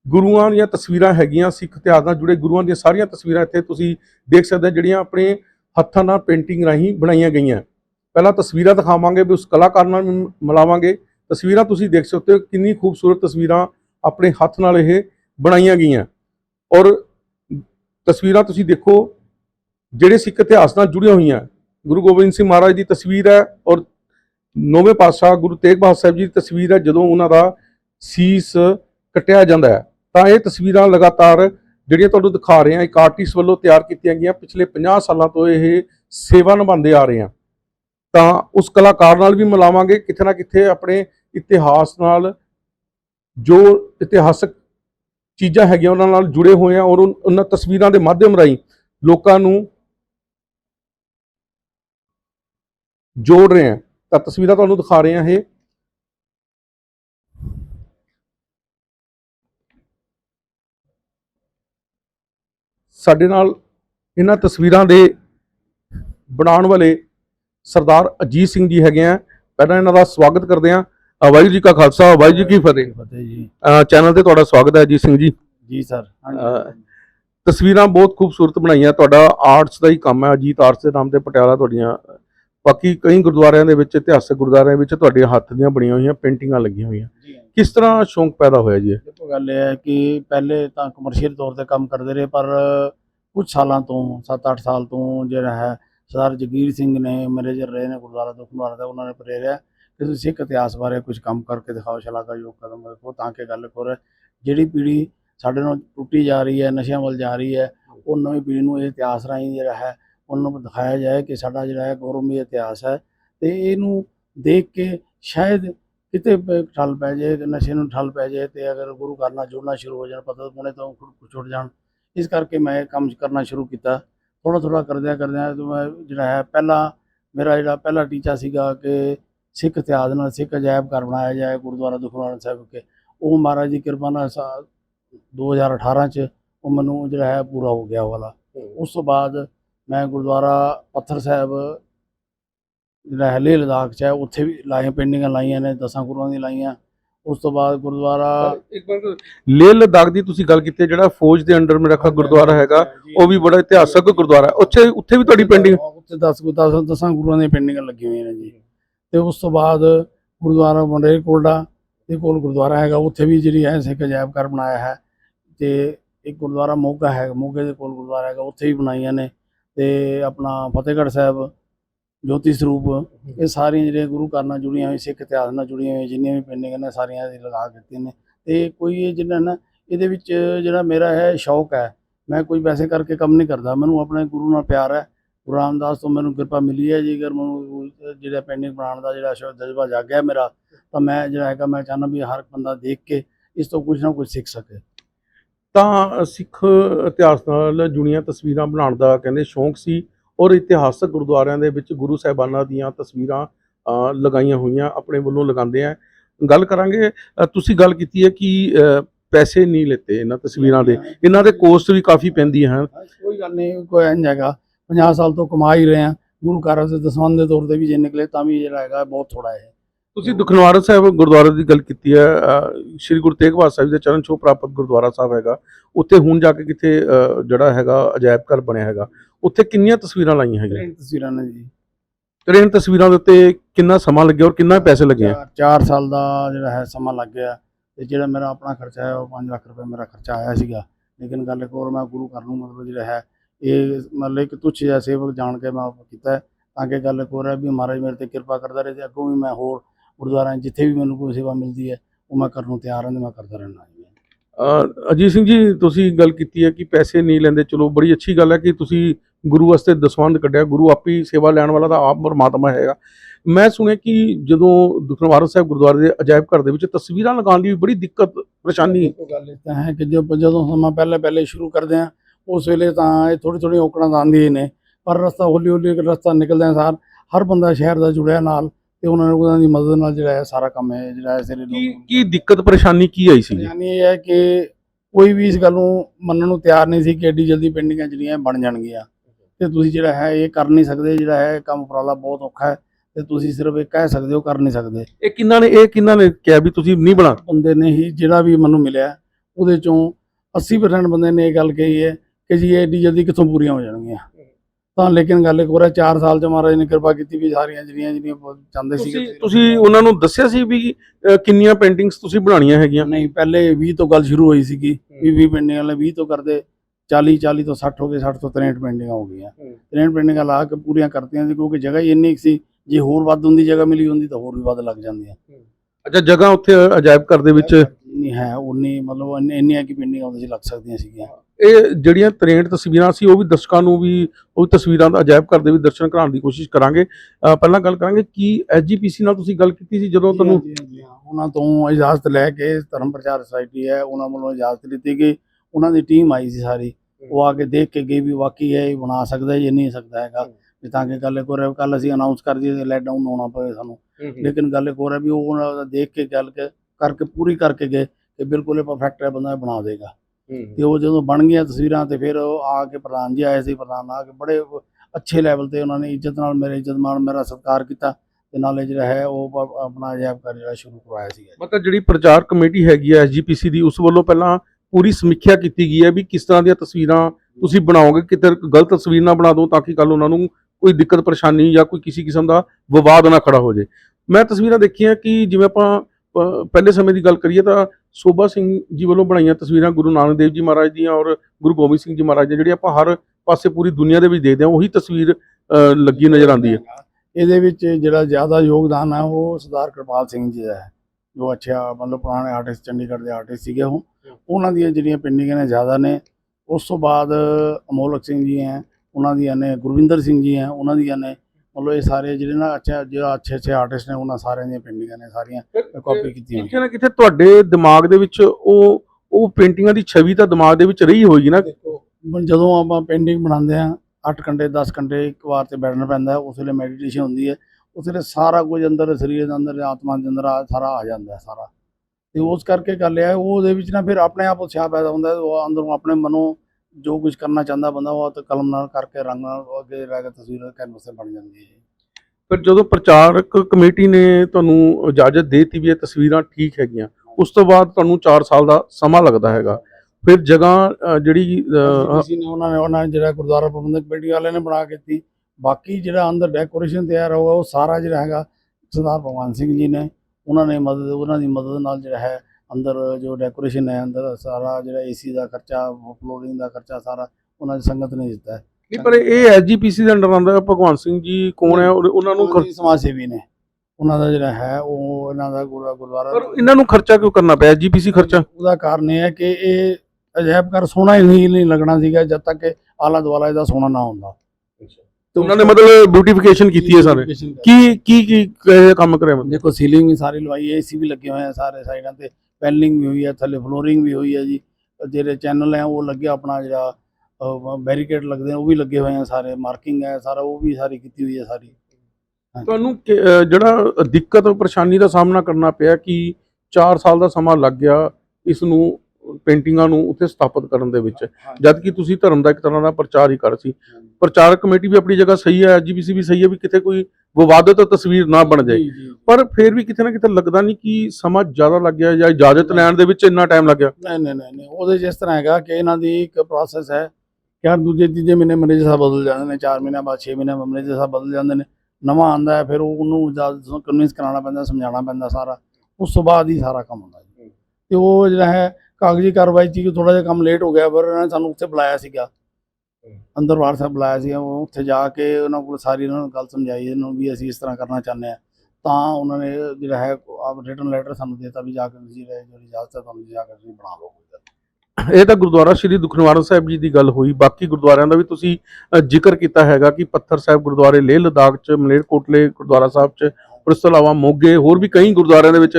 ਗੁਰੂਆਂ ਦੀਆਂ ਤਸਵੀਰਾਂ ਹੈਗੀਆਂ, ਸਿੱਖ ਇਤਿਹਾਸ ਨਾਲ ਜੁੜੇ ਗੁਰੂਆਂ ਦੀਆਂ ਸਾਰੀਆਂ ਤਸਵੀਰਾਂ ਇੱਥੇ ਤੁਸੀਂ ਦੇਖ ਸਕਦੇ ਹੋ, ਜਿਹੜੀਆਂ ਆਪਣੇ ਹੱਥਾਂ ਨਾਲ ਪੇਂਟਿੰਗ ਰਾਹੀਂ ਬਣਾਈਆਂ ਗਈਆਂ। ਪਹਿਲਾਂ ਤਸਵੀਰਾਂ ਦਿਖਾਵਾਂਗੇ, ਵੀ ਉਸ ਕਲਾਕਾਰ ਨਾਲ ਵੀ ਮਿਲਾਵਾਂਗੇ। ਤਸਵੀਰਾਂ ਤੁਸੀਂ ਦੇਖ ਸਕਦੇ ਹੋ, ਕਿੰਨੀ ਖੂਬਸੂਰਤ ਤਸਵੀਰਾਂ ਆਪਣੇ ਹੱਥ ਨਾਲ ਇਹ ਬਣਾਈਆਂ ਗਈਆਂ। ਔਰ ਤਸਵੀਰਾਂ ਤੁਸੀਂ ਦੇਖੋ, ਜਿਹੜੇ ਸਿੱਖ ਇਤਿਹਾਸ ਨਾਲ ਜੁੜੀਆਂ ਹੋਈਆਂ। ਗੁਰੂ ਗੋਬਿੰਦ ਸਿੰਘ ਮਹਾਰਾਜ ਦੀ ਤਸਵੀਰ ਹੈ ਔਰ ਨੌਵੇਂ ਪਾਤਸ਼ਾਹ ਗੁਰੂ ਤੇਗ ਬਹਾਦਰ ਸਾਹਿਬ ਜੀ ਦੀ ਤਸਵੀਰ ਹੈ, ਜਦੋਂ ਉਹਨਾਂ ਦਾ ਸੀਸ ਕੱਟਿਆ ਜਾਂਦਾ ਹੈ। ਤਾਂ ਇਹ ਤਸਵੀਰਾਂ ਲਗਾਤਾਰ ਜਿਹੜੀਆਂ ਤੁਹਾਨੂੰ ਦਿਖਾ ਰਹੇ ਹਾਂ, ਇੱਕ ਆਰਟਿਸਟ ਵੱਲੋਂ ਤਿਆਰ ਕੀਤੀਆਂ ਗਈਆਂ। ਪਿਛਲੇ 50 ਸਾਲਾਂ ਤੋਂ ਇਹ ਸੇਵਾ ਨਿਭਾਉਂਦੇ ਆ ਰਹੇ ਹਾਂ। ਤਾਂ ਉਸ ਕਲਾਕਾਰ ਨਾਲ ਵੀ ਮਿਲਾਵਾਂਗੇ। ਕਿਤੇ ਨਾ ਕਿਤੇ ਆਪਣੇ ਇਤਿਹਾਸ ਨਾਲ ਜੋ ਇਤਿਹਾਸਕ ਚੀਜ਼ਾਂ ਹੈਗੀਆਂ, ਉਹਨਾਂ ਨਾਲ ਜੁੜੇ ਹੋਏ ਆ ਔਰ ਉਹਨਾਂ ਤਸਵੀਰਾਂ ਦੇ ਮਾਧਿਅਮ ਰਾਹੀਂ ਲੋਕਾਂ ਨੂੰ ਜੋੜ ਰਹੇ ਆ ਤਾਂ ਤਸਵੀਰਾਂ ਤੁਹਾਨੂੰ ਦਿਖਾ ਰਹੇ ਆ ਇਹ। ਸਾਡੇ ਨਾਲ ਇਹਨਾਂ ਤਸਵੀਰਾਂ ਦੇ ਬਣਾਉਣ ਵਾਲੇ ਸਰਦਾਰ ਅਜੀਤ ਸਿੰਘ ਜੀ ਹੈਗੇ ਆ। ਪਹਿਲਾਂ ਇਹਨਾਂ ਦਾ ਸਵਾਗਤ ਕਰਦੇ ਆ। ਵਾਹਿਗੁਰੂ ਜੀ ਕਾ ਖਾਲਸਾ ਵਾਹਿਗੁਰੂ ਜੀ ਕੀ ਫਤਿਹ। ਫਤਿਹ ਜੀ। ਚੈਨਲ ਤੇ ਤੁਹਾਡਾ ਸਵਾਗਤ ਹੈ ਅਜੀਤ ਸਿੰਘ ਜੀ। ਜੀ ਸਰ ਤਸਵੀਰਾਂ ਬਹੁਤ ਖੂਬਸੂਰਤ ਬਣਾਈਆਂ। ਤੁਹਾਡਾ ਆਰਟਸ ਦਾ ਹੀ ਕੰਮ ਹੈ। ਅਜੀਤ ਆਰਟਸ ਦੇ ਨਾਮ ਤੇ ਪਟਿਆਲਾ ਤੁਹਾਡੀਆਂ। ਬਾਕੀ ਕਈ ਗੁਰਦੁਆਰਿਆਂ ਦੇ ਵਿੱਚ ਇਤਿਹਾਸਕ ਗੁਰਦੁਆਰਿਆਂ ਵਿੱਚ ਤੁਹਾਡੇ ਹੱਥ ਦੀਆਂ ਬਣੀਆਂ ਹੋਈਆਂ ਪੇਂਟਿੰਗਾਂ ਲੱਗੀਆਂ ਹੋਈਆਂ। ਜੀ। ਕਿਸ ਤਰ੍ਹਾਂ ਸ਼ੌਂਕ ਪੈਦਾ ਹੋਇਆ ਜੀ ਦੇਖੋ, ਗੱਲ ਇਹ ਹੈ ਕਿ ਪਹਿਲੇ ਤਾਂ ਕਮਰਸ਼ੀਅਲ ਤੌਰ ਤੇ ਕੰਮ ਕਰਦੇ ਰਹੇ, ਪਰ ਕੁਝ ਸਾਲਾਂ ਤੋਂ 7-8 ਸਾਲ ਤੋਂ ਜਿਹੜਾ ਹੈ, ਸਰਦਾਰ ਜਗੀਰ ਸਿੰਘ ਨੇ, ਮੈਨੇਜਰ ਰਹੇ ਨੇ ਗੁਰਦੁਆਰਾ ਦੁਖਨਵਾਰ ਦਾ ਉਹਨਾਂ ਨੇ ਪ੍ਰੇਰਿਆ ਕਿ ਤੁਸੀਂ ਸਿੱਖ ਇਤਿਹਾਸ ਬਾਰੇ ਕੁਝ ਕੰਮ ਕਰਕੇ ਦਿਖਾਓ ਸ਼ਲਾਘਾਯੋਗ ਕਦਮ ਰੱਖੋ, ਤਾਂ ਕਿ ਗੱਲ ਹੋਰ ਜਿਹੜੀ ਪੀੜ੍ਹੀ ਸਾਡੇ ਨਾਲ ਟੁੱਟੀ ਜਾ ਰਹੀ ਹੈ, ਨਸ਼ਿਆਂ ਵੱਲ ਜਾ ਰਹੀ ਹੈ, ਉਹ ਨਵੀਂ ਪੀੜ੍ਹੀ ਨੂੰ ਇਹ ਇਤਿਹਾਸ ਰਾਹੀਂ ਜਿਹੜਾ ਹੈ, ਉਹਨਾਂ ਨੂੰ ਦਿਖਾਇਆ ਜਾਏ ਕਿ ਸਾਡਾ ਜਿਹੜਾ ਹੈ ਗੌਰਵਮਈ ਇਤਿਹਾਸ ਹੈ। ਤੇ ਇਹਨੂੰ ਦੇਖ ਕੇ ਸ਼ਾਇਦ ਕਿਤੇ ਪ- ਠੱਲ ਪੈ ਕਿ ਨਸ਼ੇ ਨੂੰ ਠੱਲ ਪੈ ਜਾਏ ਤੇ ਅਗਰ ਗੁਰੂ ਘਰ ਨਾਲ ਜੁੜਨਾ ਸ਼ੁਰੂ ਹੋ ਜਾਣ ਪਤਾ ਪੁਣੇ ਤੋਂ ਖੁ- ਛੁੱਟ ਜਾਣ। ਇਸ ਕਰਕੇ ਮੈਂ ਇਹ ਕੰਮ ਕਰਨਾ ਸ਼ੁਰੂ ਕੀਤਾ। ਥੋੜਾ ਥੋੜਾ ਕਰਦਿਆਂ ਕਰਦਿਆਂ ਤੇ ਮੈਂ ਜਿਹੜਾ ਹੈ ਪਹਿਲਾ ਮੇਰਾ ਜਿਹੜਾ ਪਹਿਲਾ ਟੀਚਾ ਸੀਗਾ ਕਿ ਸਿੱਖ ਇਤਿਹਾਸ ਨਾਲ ਸਿੱਖ ਅਜਾਇਬ ਘਰ ਬਣਾਇਆ ਜਾਏ ਗੁਰਦੁਆਰਾ ਦੁਖਨਿਵਾਰਨ ਸਾਹਿਬ ਕੇ। ਉਹ ਮਹਾਰਾਜ ਦੀ ਕਿਰਪਾ ਨਾਲ ਸਾ- 2018 ਚ ਉਹ ਮੈਨੂੰ ਜਿਹੜਾ ਹੈ ਪੂਰਾ ਹੋ ਗਿਆ ਉਹ ਵਾਲਾ। ਉਸ ਤੋਂ ਬਾਅਦ ਮੈਂ ਗੁਰਦੁਆਰਾ ਪੱਥਰ ਸਾਹਿਬ ਜਿਹੜਾ ਹੈ ਲੇਹ ਲਦਾਖ ਚ ਹੈ ਉੱਥੇ ਵੀ ਲਾਈਆਂ ਪੇਂਟਿੰਗਾਂ ਲਾਈਆਂ ਨੇ ਦਸਾਂ ਗੁਰੂਆਂ ਦੀ ਲਾਈਆਂ। ਉਸ ਤੋਂ ਬਾਅਦ ਗੁਰਦੁਆਰਾ ਇੱਕ ਵਾਰ ਲੇਹ ਲਦਾਖ ਦੀ ਤੁਸੀਂ ਗੱਲ ਕੀਤੀ ਹੈ, ਜਿਹੜਾ ਫੌਜ ਦੇ ਅੰਡਰ ਮੇਰਾ ਖਾ ਗੁਰਦੁਆਰਾ ਹੈਗਾ ਉਹ ਵੀ ਬੜਾ ਇਤਿਹਾਸਕ ਗੁਰਦੁਆਰਾ ਹੈ। ਉੱਥੇ ਉੱਥੇ ਵੀ ਤੁਹਾਡੀ ਪੇਂਟਿੰਗ ਉੱਥੇ 10 ਦਸਾਂ ਦਸਾਂ ਗੁਰੂਆਂ ਦੀਆਂ ਪੇਂਟਿੰਗਾਂ ਲੱਗੀਆਂ ਹੋਈਆਂ ਨੇ ਜੀ। ਤੇ ਉਸ ਤੋਂ ਬਾਅਦ ਗੁਰਦੁਆਰਾ ਮੰਡੇਰ ਕੋਲਡਾ ਦੇ ਕੋਲ ਗੁਰਦੁਆਰਾ ਹੈਗਾ। ਉੱਥੇ ਵੀ ਜਿਹੜੀ ਹੈ ਸਿੱਖ ਅਜਾਇਬ ਘਰ ਬਣਾਇਆ ਹੈ। ਤੇ ਇੱਕ ਗੁਰਦੁਆਰਾ ਮੋਗਾ ਹੈ ਮੋਗੇ ਦੇ ਕੋਲ ਗੁਰਦੁਆਰਾ ਹੈਗਾ। ਉੱਥੇ ਵੀ ਬਣਾਈਆਂ ਨੇ। ਤੇ ਆਪਣਾ ਫਤਿਹਗੜ੍ਹ ਸਾਹਿਬ ਜੋਤੀ ਸਰੂਪ, ਇਹ ਸਾਰੀਆਂ ਜਿਹੜੀਆਂ ਗੁਰੂ ਘਰ ਨਾਲ ਜੁੜੀਆਂ ਹੋਈਆਂ, ਸਿੱਖ ਇਤਿਹਾਸ ਨਾਲ ਜੁੜੀਆਂ ਹੋਈਆਂ, ਜਿੰਨੀਆਂ ਵੀ ਪੇਂਟਿੰਗਾਂ ਨੇ ਸਾਰੀਆਂ ਦੀ ਲਗਾ ਦਿੱਤੀਆਂ ਨੇ। ਤੇ ਕੋਈ ਇਹ ਜਿਹੜਾ ਨਾ ਇਹਦੇ ਵਿੱਚ ਜਿਹੜਾ ਮੇਰਾ ਹੈ ਸ਼ੌਕ ਹੈ, ਮੈਂ ਕੋਈ ਵੈਸੇ ਕਰਕੇ ਕੰਮ ਨਹੀਂ ਕਰਦਾ। ਮੈਨੂੰ ਆਪਣੇ ਗੁਰੂ ਨਾਲ ਪਿਆਰ ਹੈ। ਗੁਰੂ ਰਾਮਦਾਸ ਤੋਂ ਮੈਨੂੰ ਕਿਰਪਾ ਮਿਲੀ ਹੈ। ਜੀ ਅਗਰ ਮੈਨੂੰ ਜਿਹੜਾ ਪੈਂਡਿੰਗ ਬਣਾਉਣ ਦਾ ਜਿਹੜਾ ਜਜ਼ਬਾ ਜਾਗਿਆ ਮੇਰਾ, ਤਾਂ ਮੈਂ ਜਿਹੜਾ ਹੈਗਾ, ਮੈਂ ਚਾਹੁੰਦਾ ਵੀ ਹਰ ਬੰਦਾ ਦੇਖ ਕੇ ਇਸ ਤੋਂ ਕੁਝ ਨਾ ਕੁਝ ਸਿੱਖ ਸਕੇ। ਤਾਂ ਸਿੱਖ ਇਤਿਹਾਸ ਨਾਲ ਜੁੜੀਆਂ ਤਸਵੀਰਾਂ ਬਣਾਉਣ ਦਾ ਕਹਿੰਦੇ ਸ਼ੌਂਕ ਸੀ। ਔਰ ਇਤਿਹਾਸਕ ਗੁਰਦੁਆਰਿਆਂ ਦੇ ਵਿੱਚ ਗੁਰੂ ਸਾਹਿਬਾਨਾਂ ਦੀਆਂ ਤਸਵੀਰਾਂ ਲਗਾਈਆਂ ਹੋਈਆਂ ਆਪਣੇ ਵੱਲੋਂ ਲਗਾਉਂਦੇ ਆ। ਗੱਲ ਕਰਾਂਗੇ ਤੁਸੀਂ ਗੱਲ ਕੀਤੀ ਹੈ ਕਿ ਪੈਸੇ ਨਹੀਂ ਲਿੱਤੇ ਇਹਨਾਂ ਤਸਵੀਰਾਂ ਦੇ। ਇਹਨਾਂ ਦੇ ਕੋਸਟ ਵੀ ਕਾਫੀ ਪੈਂਦੀਆਂ ਹਨ। ਕੋਈ ਗੱਲ ਨਹੀਂ ਕੋਈ ਇੰਝ ਹੈਗਾ। 50 ਸਾਲ ਤੋਂ ਕਮਾ ਹੀ ਰਹੇ ਆ। ਗੁਰੂ ਘਰ ਦੇ ਦਸਵੰਧ ਦੇ ਤੌਰ ਤੇ ਵੀ ਜੇ ਨਿਕਲੇ ਤਾਂ ਵੀ ਜਿਹੜਾ ਹੈਗਾ ਬਹੁਤ ਥੋੜਾ ਹੈ ਤੁਸੀਂ ਦੁਖਨਿਵਾਰਨ ਸਾਹਿਬ ਗੁਰਦੁਆਰੇ ਦੀ ਗੱਲ ਕੀਤੀ ਹੈ ਸ਼੍ਰੀ ਗੁਰੂ ਤੇਗ ਬਹਾਦਰ ਸਾਹਿਬ ਦੇ ਚਰਨ ਛੋਹ ਪ੍ਰਾਪਤ ਗੁਰਦੁਆਰਾ ਸਾਹਿਬ ਹੈਗਾ। ਉੱਥੇ ਹੁਣ ਜਾ ਕੇ ਕਿਤੇ ਜਿਹੜਾ ਹੈਗਾ ਅਜਾਇਬ ਘਰ ਬਣਿਆ ਹੈਗਾ। ਉੱਥੇ ਕਿੰਨੀਆਂ ਤਸਵੀਰਾਂ ਲਾਈਆਂ ਹੈਗੀਆਂ? ਤਸਵੀਰਾਂ ਨੇ ਜੀ। ਟ੍ਰੇਨ ਤਸਵੀਰਾਂ ਦੇ ਉੱਤੇ ਕਿੰਨਾ ਸਮਾਂ ਲੱਗਿਆ ਔਰ ਕਿੰਨਾ ਪੈਸੇ ਲੱਗੇ ਆ? ਚਾਰ- ਚਾਰ ਸਾਲ ਦਾ ਜਿਹੜਾ ਹੈ ਸਮਾਂ ਲੱਗ ਗਿਆ ਤੇ ਜਿਹੜਾ ਮੇਰਾ ਆਪਣਾ ਖਰਚਾ ਹੈ ਉਹ 5 ਲੱਖ ਰੁਪਏ ਮੇਰਾ ਖਰਚਾ ਆਇਆ ਸੀਗਾ। ਲੇਕਿਨ ਗੱਲ ਇੱਕ ਹੋਰ ਮੈਂ ਗੁਰੂ ਘਰ ਨੂੰ ਮਤਲਬ ਜਿਹੜਾ ਹੈ ਇਹ ਮਤਲਬ ਕਿ ਤੁੱਛ ਜਿਹਾ ਸੇਵਕ ਜਾਣ ਕੇ ਮੈਂ ਕੀਤਾ ਹੈ ਤਾਂ ਕਿ ਗੱਲ ਇੱਕ ਹੋਰ ਹੈ ਵੀ ਮਹਾਰਾਜ ਮੇਰੇ ਤੇ ਕਿਰਪਾ ਕਰਦਾ ਰਹੇ ਤੇ ਅੱਗੋਂ ਵੀ ਮੈਂ ਹੋਰ ਗੁਰਦੁਆਰਿਆਂ 'ਚ ਜਿੱਥੇ ਵੀ ਮੈਨੂੰ ਕੋਈ ਸੇਵਾ ਮਿਲਦੀ ਹੈ ਉਹ ਮੈਂ ਕਰਨ ਨੂੰ ਤਿਆਰ ਹਾਂ ਤੇ ਮੈਂ ਕਰਦਾ ਰਹਿਣਾ ਅਹ ਅਜੀਤ ਸਿੰਘ ਜੀ ਤੁਸੀਂ ਗੱਲ ਕੀਤੀ ਹੈ ਕਿ ਪੈਸੇ ਨਹੀਂ ਲੈਂਦੇ। ਚਲੋ ਬੜੀ ਅੱਛੀ ਗੱਲ ਹੈ ਕਿ ਤੁਸੀਂ ਗੁਰੂ ਵਾਸਤੇ ਦਸਵੰਧ ਕੱਢਿਆ ਗੁਰੂ ਆਪੀ ਸੇਵਾ ਲੈਣ ਵਾਲਾ ਤਾਂ ਆਪ ਪਰਮਾਤਮਾ ਹੈਗਾ। ਮੈਂ ਸੁਣਿਆ ਕਿ ਜਦੋਂ ਦੁਖਨਿਵਾਰਨ ਸਾਹਿਬ ਗੁਰਦੁਆਰੇ ਦੇ ਅਜਾਇਬ ਘਰ ਦੇ ਵਿੱਚ ਤਸਵੀਰਾਂ ਲਗਾਉਣ ਦੀ ਬੜੀ ਦਿੱਕਤ ਪਰੇਸ਼ਾਨੀ। ਗੱਲ ਇਹ ਤਾਂ ਹੈ ਕਿ ਜੋ ਜਦੋਂ ਸਮਾਂ ਪਹਿਲੇ ਪਹਿਲੇ ਸ਼ੁਰੂ ਕਰਦੇ ਆ ਉਸ ਵੇਲੇ ਤਾਂ ਇਹ ਥੋੜੀ ਥੋੜੀ ਔਕੜਾਂ ਆਉਂਦੀਆਂ ਹੀ ਨੇ। ਪਰ ਰਸਤਾ ਹੌਲੀ ਹੌਲੀ ਰਸਤਾ ਨਿਕਲਦਾ ਸਾਰ ਹਰ ਬੰਦਾ ਸ਼ਹਿਰ ਦਾ ਜੁੜਿਆ ਨਾਲ ਤੇ ਉਹਨਾਂ ਨੇ ਉਹਨਾਂ ਦੀ ਮਦਦ ਨਾਲ ਜਿਹੜਾ ਹੈ ਸਾਰਾ ਕੰਮ ਹੈ ਜਿਹੜਾ ਹੈ ਸਿਰੇ ਕੀ ਲੋਕ ਕੀ ਦਿੱਕਤ ਪਰੇਸ਼ਾਨੀ ਕੀ ਆਈ ਸੀ? ਯਾਨੀ ਇਹ ਹੈ ਕਿ ਕੋਈ ਵੀ ਇਸ ਗੱਲ ਨੂੰ ਮੰਨਣ ਨੂੰ ਤਿਆਰ ਨਹੀਂ ਸੀ ਕਿ ਐਡੀ ਜਲਦੀ ਪਿੰਡਿੰਗਾਂ ਜਿਹੜੀਆਂ ਬਣ ਜਾਣਗੀਆਂ। ਤੇ ਤੁਸੀਂ ਜਿਹੜਾ ਹੈ ਇਹ ਕਰ ਨਹੀਂ ਸਕਦੇ ਜਿਹੜਾ ਹੈ ਕੰਮ ਉਪਰਾਲਾ ਬਹੁਤ ਔਖਾ ਹੈ ਤੇ ਤੁਸੀਂ ਸਿਰਫ ਇਹ ਕਹਿ ਸਕਦੇ ਹੋ ਕਰ ਨਹੀਂ ਸਕਦੇ। ਇਹ ਕਿੰਨਾ ਨੇ ਇਹ ਕਿੰਨਾ ਨੇ ਕਿਹਾ ਵੀ ਤੁਸੀਂ ਨਹੀਂ ਬਣਾ? ਬੰਦੇ ਨੇ ਹੀ ਜਿਹੜਾ ਵੀ ਮੈਨੂੰ ਮਿਲਿਆ ਉਹਦੇ ਚੋਂ 80% ਬੰਦੇ ਨੇ ਇਹ ਗੱਲ ਕਹੀ ਹੈ ਕਿ ਜੀ ਇਹ ਏਡੀ ਜਲਦੀ ਕਿੱਥੋਂ ਪੂਰੀਆਂ ਹੋ ਜਾਣਗੀਆਂ। ਤਾਂ ਲੇਕਿਨ ਗੱਲ ਇੱਕ ਹੋਰ ਹੈ 4 ਸਾਲ ਚ ਮਹਾਰਾਜ ਨੇ ਕਿਰਪਾ ਕੀਤੀ ਵੀ ਸਾਰੀਆਂ ਜਿਹੜੀਆਂ ਜਿਹੜੀਆਂ ਚਾਹੁੰਦੇ ਸੀ ਤੁਸੀਂ ਤੁਸੀਂ ਉਹਨਾਂ ਨੂੰ ਦੱਸਿਆ ਸੀ ਵੀ ਕਿੰਨੀਆਂ ਪੇਂਟਿੰਗਸ ਤੁਸੀਂ ਬਣਾਉਣੀਆਂ ਹੈਗੀਆਂ? ਨਹੀਂ ਪਹਿਲੇ 20 ਤੋਂ ਗੱਲ ਸ਼ੁਰੂ ਹੋਈ ਸੀਗੀ ਵੀ 20 ਪਿੰਡਿੰਗ ਵਾਲੇ 20 ਤੋਂ ਕਰਦੇ। 40 40 ਤੋਂ 60 ਹੋ ਗਏ 60 ਤੋਂ 63 ਪਿੰਡਿੰਗਾਂ ਹੋ ਗਈਆਂ। 63 ਪਿੰਡਿੰਗਾਂ ਲਾ ਕੇ ਪੂਰੀਆਂ ਕਰਤੀਆਂ ਸੀ ਕਿਉਂਕਿ ਜਗ੍ਹਾ ਹੀ ਇੰਨੀ ਕੁ ਸੀ ਜੇ ਹੋਰ ਵੱਧ ਹੁੰਦੀ ਜਗ੍ਹਾ ਮਿਲੀ ਹੁੰਦੀ ਤਾਂ ਹੋਰ ਵੀ ਵੱਧ ਲੱਗ ਜਾਂਦੀਆਂ। ਅੱਛਾ ਜਗ੍ਹਾ ਉੱਥੇ ਅਜਾਇਬ ਘਰ ਦੇ ਵਿੱਚ? ਨਹੀਂ ਹੈ ਉਨੀ ਮਤਲਬ ਇੰਨੀ- ਇੰਨੀਆਂ ਕੀ ਪਿੰਡਿੰਗਾਂ ਉਹਦੇ 'ਚ ਲੱਗ ਸਕਦੀਆਂ ਸੀਗੀਆਂ। ਇਹ ਜਿਹੜੀਆਂ 63 ਤਸਵੀਰਾਂ ਸੀ ਉਹ ਵੀ ਦਰਸ਼ਕਾਂ ਨੂੰ ਵੀ ਉਹ ਤਸਵੀਰਾਂ ਦਾ ਅਜਾਇਬ ਘਰ ਦੇ ਵੀ ਦਰਸ਼ਨ ਕਰਾਉਣ ਦੀ ਕੋਸ਼ਿਸ਼ ਕਰਾਂਗੇ। ਪਹਿਲਾਂ ਗੱਲ ਕਰਾਂਗੇ ਕੀ ਐਸਜੀਪੀਸੀ ਨਾਲ ਤੁਸੀਂ ਗੱਲ ਕੀਤੀ ਸੀ ਜਦੋਂ ਤੁਹਾਨੂੰ। ਉਹਨਾਂ ਤੋਂ ਇਜਾਜ਼ਤ ਲੈ ਕੇ ਧਰਮ ਪ੍ਰਚਾਰ ਸੁਸਾਇਟੀ ਹੈ ਉਹਨਾਂ ਵੱਲੋਂ ਇਜਾਜ਼ਤ ਲਿੱਤੀ ਗਈ। ਉਹਨਾਂ ਦੀ ਟੀਮ ਆਈ ਸੀ ਸਾਰੀ। ਉਹ ਆ ਕੇ ਦੇਖ ਕੇ ਗਈ ਵੀ ਵਾਕਈ ਇਹ ਬਣਾ ਸਕਦਾ ਹੈ ਜਾਂ ਨਹੀਂ ਸਕਦਾ ਹੈਗਾ। ਵੀ ਤਾਂ ਕਿ ਗੱਲ ਇੱਕ ਹੋਰ ਕੱਲ ਅਸੀਂ ਅਨਾਉਂਸ ਕਰ ਦਈਏ ਲੈਟ ਡਾਊਨ ਹੋਣਾ ਪਵੇ ਸਾਨੂੰ। ਲੇਕਿਨ ਗੱਲ ਇੱਕ ਹੋਰ ਹੈ ਵੀ ਉਹ ਉਹਨਾਂ ਦਾ ਦੇਖ ਕੇ ਗੱਲ ਕਰਕੇ ਪੂਰੀ ਕਰਕੇ ਗਏ ਕਿ ਬਿਲਕੁਲ ਇਹ ਪਰਫੈਕਟ ਹੈ ਬੰਦਾ ਬਣਾ ਦੇਗਾ। ਤੇ ਉਹ ਜਦੋਂ ਬਣ ਗਈਆਂ ਤਸਵੀਰਾਂ ਤੇ ਫਿਰ ਉਹ ਆ ਕੇ ਪ੍ਰਧਾਨ ਜੀ ਆਏ ਸੀ ਪ੍ਰਧਾਨ ਆ ਕੇ ਬੜੇ ਅੱਛੇ ਲੈਵਲ ਤੇ ਉਹਨਾਂ ਨੇ ਇੱਜ਼ਤ ਨਾਲ ਮੇਰੇ ਇੱਜ਼ਤ ਮਾਣ ਮੇਰਾ ਸਤਿਕਾਰ ਕੀਤਾ ਤੇ ਨਾਲੇ ਜਿਹੜਾ ਹੈ ਉਹ ਆਪਣਾ ਅਜਾਇਬ ਘਰ ਜਿਹੜਾ ਸ਼ੁਰੂ ਕਰਵਾਇਆ ਸੀਗਾ ਮਤਲਬ ਜਿਹੜੀ ਪ੍ਰਚਾਰ ਕਮੇਟੀ ਹੈਗੀ ਹੈ ਐਸਜੀਪੀਸੀ ਦੀ ਉਸ ਵੱਲੋਂ ਪਹਿਲਾਂ ਪੂਰੀ ਸਮੀਖਿਆ ਕੀਤੀ ਗਈ ਹੈ ਵੀ ਕਿਸ ਤਰ੍ਹਾਂ ਦੀਆਂ ਤਸਵੀਰਾਂ ਤੁਸੀਂ ਬਣਾਓਗੇ ਕਿਤੇ ਗਲਤ ਤਸਵੀਰ ਨਾ ਬਣਾ ਦਿਓ ਤਾਂ ਕਿ ਕੱਲ ਉਹਨਾਂ ਨੂੰ ਕੋਈ ਦਿੱਕਤ ਪਰੇਸ਼ਾਨੀ ਜਾਂ ਕੋਈ ਕਿਸੇ ਕਿਸਮ ਦਾ ਵਿਵਾਦ ਨਾ ਖੜਾ ਹੋ ਜੇ ਮੈਂ ਤਸਵੀਰਾਂ ਦੇਖੀਆਂ ਕਿ ਜਿਵੇਂ ਆਪਾਂ ਅਹ, ਪਹਿਲੇ ਸਮੇਂ ਦੀ ਗੱਲ ਕਰੀਏ ਤਾਂ ਸੋਭਾ ਸਿੰਘ ਜੀ ਵੱਲੋਂ ਬਣਾਈਆਂ ਤਸਵੀਰਾਂ ਗੁਰੂ ਨਾਨਕ ਦੇਵ ਜੀ ਮਹਾਰਾਜ ਦੀਆਂ ਔਰ ਗੁਰੂ ਗੋਬਿੰਦ ਸਿੰਘ ਜੀ ਮਹਾਰਾਜ ਦੀਆਂ ਜਿਹੜੀ ਆਪਾਂ ਹਰ ਪਾਸੇ ਪੂਰੀ ਦੁਨੀਆ ਦੇ ਵਿੱਚ ਦੇਖਦੇ ਹਾਂ ਉਹੀ ਤਸਵੀਰ ਲੱਗੀ ਨਜ਼ਰ ਆਉਂਦੀ ਹੈ। ਇਹਦੇ ਵਿੱਚ ਜਿਹੜਾ ਜ਼ਿਆਦਾ ਯੋਗਦਾਨ ਹੈ ਉਹ ਸਰਦਾਰ ਕਿਰਪਾਲ ਸਿੰਘ ਜੀ ਦਾ ਹੈ। ਜੋ ਅੱਛਾ ਮਤਲਬ ਪੁਰਾਣੇ ਆਰਟਿਸਟ ਚੰਡੀਗੜ੍ਹ ਦੇ ਆਰਟਿਸਟ ਸੀਗੇ ਉਹ। ਉਹਨਾਂ ਦੀਆਂ ਜਿਹੜੀਆਂ ਪਿੰਡਿੰਗਾਂ ਨੇ ਜ਼ਿਆਦਾ ਨੇ ਉਸ ਤੋਂ ਬਾਅਦ ਅਮੋਲਕ ਸਿੰਘ ਜੀ ਹੈ ਉਹਨਾਂ ਦੀਆਂ ਨੇ ਗੁਰਵਿੰਦਰ ਸਿੰਘ ਜੀ ਹੈ ਉਹਨਾਂ ਦੀਆਂ ਨੇ ਮਤਲਬ ਇਹ ਸਾਰੇ ਜਿਹੜੇ ਨਾ ਅੱਛਾ ਜਿਹੜਾ ਅੱਛੇ ਅੱਛੇ ਆਰਟਿਸਟ ਨੇ ਉਹਨਾਂ ਸਾਰਿਆਂ ਦੀਆਂ ਪਿੰਡਿੰਗਾਂ ਨੇ ਸਾਰੀਆਂ ਕਾਪੀ ਕੀਤੀਆਂ ਕਿਤੇ ਨਾ ਕਿਤੇ ਤੁਹਾਡੇ ਦਿਮਾਗ ਦੇ ਵਿੱਚ ਉਹ ਉਹ ਪੇਂਟਿੰਗਾਂ ਦੀ ਛਵੀ ਤਾਂ ਦਿਮਾਗ ਦੇ ਵਿੱਚ ਰਹੀ ਹੋਏਗੀ ਨਾ? ਜਦੋਂ ਆਪਾਂ ਪੇਂਟਿੰਗ ਬਣਾਉਂਦੇ ਆ 8 ਘੰਟੇ 10 ਘੰਟੇ ਇੱਕ ਵਾਰ ਤੇ ਬੈਠਣਾ ਪੈਂਦਾ ਉਸ ਵੇਲੇ ਮੈਡੀਟੇਸ਼ਨ ਹੁੰਦੀ ਹੈ ਉਸ ਵੇਲੇ ਸਾਰਾ ਕੁਝ ਅੰਦਰ ਸਰੀਰ ਦੇ ਅੰਦਰ ਆਤਮਾ ਦੇ ਅੰਦਰ ਆ- ਸਾਰਾ ਆ ਜਾਂਦਾ ਹੈ ਸਾਰਾ। ਤੇ ਉਸ ਕਰਕੇ ਗੱਲ ਇਹ ਹੈ ਉਹ ਉਹਦੇ ਵਿੱਚ ਨਾ ਫਿਰ ਆਪਣੇ ਆਪ ਉਤਸ਼ਾਹ ਪੈਦਾ ਹੁੰਦਾ ਉਹ ਅੰਦਰੋਂ ਆਪਣੇ ਮਨੋਂ ਜੋ ਕੁਝ ਕਰਨਾ ਚਾਹੁੰਦਾ ਬੰਦਾ ਉਹ ਤੇ ਕਲਮ ਨਾਲ ਕਰਕੇ ਰੰਗ ਨਾਲ ਅੱਗੇ ਰਹਿ ਕੇ ਤਸਵੀਰ ਕੈਨਵਸ ਤੇ ਬਣ ਜਾਂਦੀ ਹੈ ਫਿਰ ਜਦੋਂ ਪ੍ਰਚਾਰਕ ਕਮੇਟੀ ਨੇ ਤੁਹਾਨੂੰ ਇਜਾਜ਼ਤ ਦੇ ਦਿੱਤੀ ਵੀ ਇਹ ਤਸਵੀਰਾਂ ਠੀਕ ਹੈਗੀਆਂ ਉਸ ਤੋਂ ਬਾਅਦ ਤੁਹਾਨੂੰ 4 ਸਾਲ ਦਾ ਸਮਾਂ ਲੱਗਦਾ ਹੈਗਾ। ਫਿਰ ਜਗ੍ਹਾ ਜਿਹੜੀ ਅ, ਕਿਸੇ ਨੇ ਉਹਨਾਂ ਨੇ ਉਹਨਾਂ ਨੇ ਜਿਹੜਾ ਗੁਰਦੁਆਰਾ ਪ੍ਰਬੰਧਕ ਕਮੇਟੀ ਵਾਲੇ ਨੇ ਬਣਾ ਕੇ ਦਿੱਤੀ। ਬਾਕੀ ਜਿਹੜਾ ਅੰਦਰ ਡੈਕੋਰੇਸ਼ਨ ਤਿਆਰ ਹੋਊਗਾ ਉਹ ਸਾਰਾ ਜਿਹੜਾ ਹੈਗਾ ਸਰਦਾਰ ਭਗਵਾਨ ਸਿੰਘ ਜੀ ਨੇ ਉਹਨਾਂ ਨੇ ਮਦਦ ਉਹਨਾਂ ਦੀ ਮਦਦ ਨਾਲ ਜਿਹੜਾ ਹੈ ਅੰਦਰ ਜੋ ਡੈਕੋਰੇਸ਼ਨ ਹੈ ਅੰਦਰ ਸਾਰਾ ਜਿਹੜਾ ਏਸੀ ਦਾ ਖਰਚਾ ਫਲੋਰਿੰਗ ਦਾ ਖਰਚਾ ਸਾਰਾ ਉਹਨਾਂ ਦੀ ਸੰਗਤ ਨੇ ਦਿੱਤਾ ਹੈ। ਨਹੀਂ ਪਰ ਇਹ ਐਸਜੀਪੀਸੀ ਦੇ ਅੰਡਰ ਆਉਂਦਾ। ਭਗਵਾਨ ਸਿੰਘ ਜੀ ਕੌਣ ਹੈ? ਉਹਨਾਂ ਨੂੰ ਉਹਨਾਂ ਖਰ- ਦੀ ਸਮਾਜ ਸੇਵੀ ਨੇ। ਉਹਨਾਂ ਦਾ ਜਿਹੜਾ ਹੈ ਉਹ ਇਹਨਾਂ ਦਾ ਗੁਰਦੁਆਰਾ ਪਰ ਇਹਨਾਂ ਨੂੰ ਖਰਚਾ ਕਿਉਂ ਕਰਨਾ ਪਿਆ ਐਸਜੀਪੀਸੀ ਖਰਚਾ? ਉਹਦਾ ਕਾਰਨ ਇਹ ਹੈ ਕਿ ਇਹ ਅਜਾਇਬ ਘਰ ਸੋਹਣਾ ਹੀ ਨਹੀਂ ਲੱਗਣਾ ਸੀਗਾ ਜਦ ਤੱਕ ਕਿ ਆਲਾ ਦੁਆਲਾ ਇਹਦਾ ਸੋਹਣਾ ਨਾ ਹੁੰਦਾ। ਤੇ ਉਹਨਾਂ ਨੇ ਮਤਲਬ ਬਿਊਟੀਫਿਕੇਸ਼ਨ ਕੀਤੀ ਹੈ ਸਾਰੇ। ਕੀ ਕੀ ਕੀ ਕੰਮ ਕਰਿਆ ਮਤਲਬ? ਦੇਖੋ ਸੀਲਿੰਗ ਵੀ ਸਾਰੀ ਲਵਾਈ ਹੈ ਏਸੀ ਵੀ ਲੱਗੇ ਹੋਏ ਆ ਸਾਰੇ ਸਾਈਡਾਂ ਤੇ। ਪੈਨਲਿੰਗ ਵੀ ਹੋਈ ਹੈ ਥੱਲੇ ਫਲੋਰਿੰਗ ਵੀ ਹੋਈ ਹੈ ਜੀ। ਜਿਹੜੇ ਚੈਨਲ ਹੈ ਉਹ ਲੱਗਿਆ ਆਪਣਾ ਜਿਹੜਾ ਬੈਰੀਕੇਡ ਲੱਗਦੇ ਨੇ ਉਹ ਵੀ ਲੱਗੇ ਹੋਏ ਆ ਸਾਰੇ। ਮਾਰਕਿੰਗ ਹੈ ਸਾਰਾ ਉਹ ਵੀ ਸਾਰੀ ਕੀਤੀ ਹੋਈ ਹੈ ਸਾਰੀ। ਤੁਹਾਨੂੰ ਕਿ- ਜਿਹੜਾ ਦਿੱਕਤ ਪਰੇਸ਼ਾਨੀ ਦਾ ਸਾਹਮਣਾ ਕਰਨਾ ਪਿਆ ਕਿ 4 ਸਾਲ ਦਾ ਸਮਾਂ ਲੱਗ ਗਿਆ ਇਸ ਨੂੰ ਪੇਂਟਿੰਗਾਂ ਨੂੰ ਉੱਥੇ ਸਥਾਪਿਤ ਕਰਨ ਦੇ ਵਿੱਚ। ਜਦ ਕਿ ਤੁਸੀਂ ਧਰਮ ਦਾ ਇੱਕ ਤਰ੍ਹਾਂ ਦਾ ਪ੍ਰਚਾਰ ਹੀ ਕਰ ਸੀ। ਪ੍ਰਚਾਰਕ ਕਮੇਟੀ ਵੀ ਆਪਣੀ ਜਗ੍ਹਾ ਸਹੀ ਹੈ ਐਜੀਬੀਸੀ ਵੀ ਸਹੀ ਹੈ ਵੀ ਕਿਤੇ ਕੋਈ ਵਿਵਾਦਤ ਤਸਵੀਰ ਨਾ ਬਣ ਜਾਏ। ਪਰ ਫਿਰ ਵੀ ਕਿਤੇ ਨਾ ਕਿਤੇ ਲੱਗਦਾ ਨਹੀਂ ਕਿ ਸਮਾਂ ਜ਼ਿਆਦਾ ਲੱਗ ਗਿਆ ਜਾਂ ਇਜਾਜ਼ਤ ਲੈਣ ਦੇ ਵਿੱਚ ਇੰਨਾ ਟਾਈਮ ਲੱਗਿਆ ਨਹੀਂ ਨਹੀਂ ਨਹੀਂ ਉਹਦੇ ਜਿਸ ਤਰ੍ਹਾਂ ਹੈਗਾ ਕਿ ਇਹਨਾਂ ਦੀ ਇੱਕ ਪ੍ਰੋਸੈਸ ਹੈ ਕਿ ਹਰ ਦੂਜੇ ਤੀਜੇ ਮਹੀਨੇ ਮੈਨੇਜਰ ਸਾਹਿਬ ਬਦਲ ਜਾਂਦੇ ਨੇ 4 ਮਹੀਨੇ ਬਾਅਦ 6 ਮਹੀਨੇ ਬਾਅਦ ਮੈਨੇਜਰ ਸਾਹਿਬ ਬਦਲ ਜਾਂਦੇ ਨੇ। ਨਵਾਂ ਆਂਦਾ ਹੈ ਫਿਰ ਉਹ- ਉਹਨੂੰ ਕਨਵਿੰਸ ਕਰਾਉਣਾ ਪੈਂਦਾ ਸਮਝਾਉਣਾ ਪੈਂਦਾ ਸਾਰਾ। ਉਸ ਤੋਂ ਬਾਅਦ ਹੀ ਸਾਰਾ ਕੰਮ ਹੁੰਦਾ ਜੀ। ਤੇ ਉਹ ਜਿਹੜਾ ਹੈ ਕਾਗਜ਼ੀ ਕਾਰਵਾਈ ਚ ਥੋੜਾ ਜਿਹਾ ਕੰਮ ਲੇਟ ਹੋ ਗਿਆ ਪਰ ਇਹਨਾਂ ਨੇ ਸਾਨੂੰ ਉੱਥੇ ਬੁਲਾਇਆ ਸੀਗਾ। ਅੰਦਰ ਬਾਹਰ ਸਾਹਿਬ ਬੁਲਾਇਆ ਸੀ, ਉਹ ਉੱਥੇ ਜਾ ਕੇ ਉਹਨਾਂ ਕੋਲ ਸਾਰੀ ਉਹਨਾਂ ਨੂੰ ਗੱਲ ਸਮਝਾਈ, ਇਹਨੂੰ ਵੀ ਅਸੀਂ ਇਸ ਤਰ੍ਹਾਂ ਕਰਨਾ ਚਾਹੁੰਦੇ ਹਾਂ। ਤਾਂ ਉਹਨਾਂ ਨੇ ਜਿਹੜਾ ਹੈ ਰਿਟਨ ਲੈਟਰ ਸਾਨੂੰ ਦਿੱਤਾ ਵੀ ਜਾ ਕੇ ਤੁਸੀਂ ਇਹ ਜਿਹੜੀ ਇਜਾਜ਼ਤ ਹੈ ਤੁਹਾਨੂੰ ਜਾ ਕੇ ਤੁਸੀਂ ਬਣਾ ਲਓ ਇਹ ਤਾਂ ਗੁਰਦੁਆਰਾ ਸ੍ਰੀ ਦੁਖਨਿਵਾਰਨ ਸਾਹਿਬ ਜੀ ਦੀ ਗੱਲ ਹੋਈ। ਬਾਕੀ ਗੁਰਦੁਆਰਿਆਂ ਦਾ ਵੀ ਤੁਸੀਂ ਜ਼ਿਕਰ ਕੀਤਾ ਹੈਗਾ ਕਿ ਪੱਥਰ ਸਾਹਿਬ ਗੁਰਦੁਆਰੇ ਲੇਹ ਲਦਾਖ ਚ, ਮਲੇਰਕੋਟਲੇ ਗੁਰਦੁਆਰਾ ਸਾਹਿਬ ਚ ਔਰ ਇਸ ਤੋਂ ਇਲਾਵਾ ਮੋਗੇ ਹੋਰ ਵੀ ਕਈ ਗੁਰਦੁਆਰਿਆਂ ਦੇ ਵਿੱਚ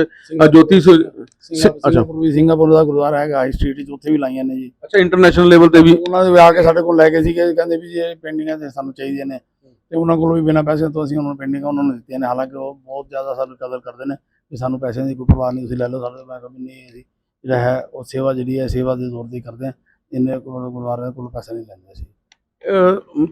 ਜੋਤੀ। ਸਿੰਗਾਪੁਰ ਵੀ ਸਿੰਗਾਪੁਰ ਦਾ ਗੁਰਦੁਆਰਾ ਹੈਗਾ ਹਾਈ ਸਟਰੀਟ ਵਿੱਚ ਉੱਥੇ ਵੀ ਲਾਈਆਂ ਨੇ ਜੀ। ਅੱਛਾ ਇੰਟਰਨੈਸ਼ਨਲ ਲੈਵਲ ਤੇ ਵੀ ਉਹਨਾਂ ਦੇ ਆ ਕੇ ਸਾਡੇ ਕੋਲ ਲੈ ਕੇ ਸੀਗੇ ਕਹਿੰਦੇ ਵੀ ਜੀ ਇਹ ਪੇਂਟਿੰਗਾਂ ਤੇ ਸਾਨੂੰ ਚਾਹੀਦੀਆਂ ਨੇ। ਤੇ ਉਹਨਾਂ ਕੋਲੋਂ ਵੀ ਬਿਨਾਂ ਪੈਸੇ ਤੋਂ ਅਸੀਂ ਉਹਨਾਂ ਨੂੰ ਪੇਂਟਿੰਗਾਂ ਉਹਨਾਂ ਨੂੰ ਦਿੱਤੀਆਂ ਨੇ। ਹਾਲਾਂਕਿ ਉਹ ਬਹੁਤ ਜ਼ਿਆਦਾ ਸਾਨੂੰ ਕਦਰ ਕਰਦੇ ਨੇ ਕਿ ਸਾਨੂੰ ਪੈਸਿਆਂ ਦੀ ਕੋਈ ਪਰਵਾਹ ਨਹੀਂ ਤੁਸੀਂ ਲੈ ਲਓ ਸਾਡੇ। ਮੈਂ ਕਿਹਾ ਵੀ ਨਹੀਂ ਅਸੀਂ ਜਿਹੜਾ ਹੈ ਉਹ ਸੇਵਾ ਜਿਹੜੀ ਹੈ ਸੇਵਾ ਦੇ ਤੌਰ ਤੇ ਕਰਦੇ ਹਾਂ। ਇੰਨੇ ਕੋਲ ਗੁਰਦੁਆਰਿਆਂ ਕੋਲ ਪੈਸੇ ਨਹੀਂ ਲੈਂਦੇ ਅਸੀਂ।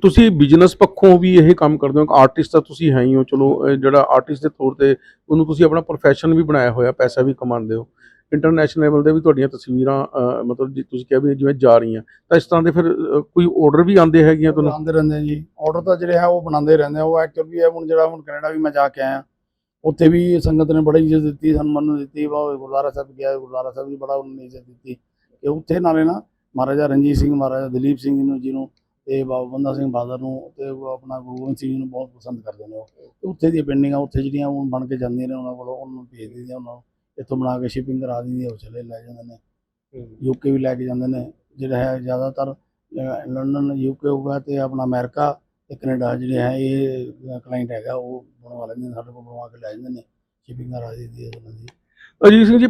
ਤੁਸੀਂ ਬਿਜ਼ਨਸ ਪੱਖੋਂ ਵੀ ਇਹ ਕੰਮ ਕਰਦੇ ਹੋ ਆਰਟਿਸਟ ਤਾਂ ਤੁਸੀਂ ਹੈ ਹੀ ਹੋ ਚਲੋ ਅ, ਜਿਹੜਾ ਆਰਟਿਸਟ ਦੇ ਤੌਰ ਤੇ ਉਹਨੂੰ ਤੁਸੀਂ ਆਪਣਾ ਪ੍ਰੋਫੈਸ਼ਨ ਵੀ ਬਣਾਇਆ ਹੋਇਆ ਪੈਸਾ ਵੀ ਕਮਾਉਂਦੇ ਹੋ। ਇੰਟਰਨੈਸ਼ਨਲ ਲੈਵਲ ਤੇ ਵੀ ਤੁਹਾਡੀਆਂ ਤਸਵੀਰਾਂ ਮਤਲਬ ਜੀ ਤੁਸੀਂ ਕਿਹਾ ਵੀ ਜਿਵੇਂ ਜਾ ਰਹੀਆਂ। ਤਾਂ ਇਸ ਤਰ੍ਹਾਂ ਦੇ ਫਿਰ ਕੋਈ ਆਰਡਰ ਵੀ ਆਉਂਦੇ ਹੈਗੀਆਂ ਤੁਹਾਨੂੰ? ਬਣਾਉਂਦੇ ਰਹਿੰਦੇ ਆ ਜੀ। ਆਰਡਰ ਤਾਂ ਜਿਹੜੇ ਹੈ ਉਹ ਬਣਾਉਂਦੇ ਰਹਿੰਦੇ ਆ। ਉਹ ਐਕਚੁਅਲੀ ਹੈ ਹੁਣ ਜਿਹੜਾ ਹੁਣ ਕੈਨੇਡਾ ਵੀ ਮੈਂ ਜਾ ਕੇ ਆਇਆ ਉੱਥੇ ਵੀ ਸੰਗਤ ਨੇ ਬੜੀ ਇੱਜ਼ਤ ਦਿੱਤੀ ਸਨਮਾਨ ਨੂੰ ਦਿੱਤੀ। ਵਾ ਗੁਰਦੁਆਰਾ ਸਾਹਿਬ ਗਿਆ ਗੁਰਦੁਆਰਾ ਸਾਹਿਬ ਜੀ ਬੜਾ ਉਹਨਾਂ ਨੇ ਇੱਜ਼ਤ ਦਿੱਤੀ ਕਿ ਉੱਥੇ ਨਾਲੇ ਨਾ ਮਹਾਰਾਜਾ ਰਣਜੀਤ ਸਿੰਘ ਮਹਾਰਾਜਾ ਦਲੀਪ ਸਿੰਘ ਜੀ ਨੂੰ ਜਿਹਨੂੰ ਤੇ ਬਾਬਾ ਬੰਦਾ ਸਿੰਘ ਬਹਾਦਰ ਨੂੰ ਤੇ ਉਹ ਆਪਣਾ ਗੁਰੂ ਗੋਬਿੰਦ ਸਿੰਘ ਨੂੰ ਬਹੁਤ ਪਸੰਦ ਕਰਦੇ ਨੇ ਉਹ। ਉੱਥੇ ਦੀਆਂ ਪਿੰਡਿੰਗਾਂ ਉੱਥੇ ਜਿਹੜੀਆਂ ਹੁਣ ਬਣ ਕੇ ਜਾਂਦੀਆਂ ਨੇ ਉਹਨਾਂ ਕੋਲੋਂ ਉਹਨਾਂ ਨੂੰ ਭੇਜ ਦਿੰਦੀਆਂ ਉਹਨਾਂ ਨੂੰ। ਇੱਥੋਂ ਬਣਾ ਕੇ ਸ਼ਿਪਿੰਗ ਕਰਾ ਦਿੰਦੀ ਉਹ ਚਲੇ ਲੈ ਜਾਂਦੇ ਨੇ। ਯੂਕੇ ਵੀ ਲੈ ਕੇ ਜਾਂਦੇ ਨੇ। ਜਿਹੜਾ ਹੈ ਜ਼ਿਆਦਾਤਰ ਲੰਡਨ ਯੂਕੇ ਹੋਗਾ ਤੇ ਆਪਣਾ ਅਮਰੀਕਾ ਤੇ ਕੈਨੇਡਾ ਜਿਹੜੇ ਹੈ ਇਹ ਕਲਾਇੰਟ ਹੈਗਾ ਉਹ ਬਣਵਾ ਲੈਂਦੇ ਨੇ ਸਾਡੇ ਕੋਲ ਬਣਵਾ ਕੇ ਲੈ ਜਾਂਦੇ ਨੇ। ਸ਼ਿਪਿੰਗ ਕਰਾ ਦਿੱਤੀ ਹੈ ਉਹਨਾਂ ਦੀ। ਅਜੀਤ ਸਿੰਘ ਜੀ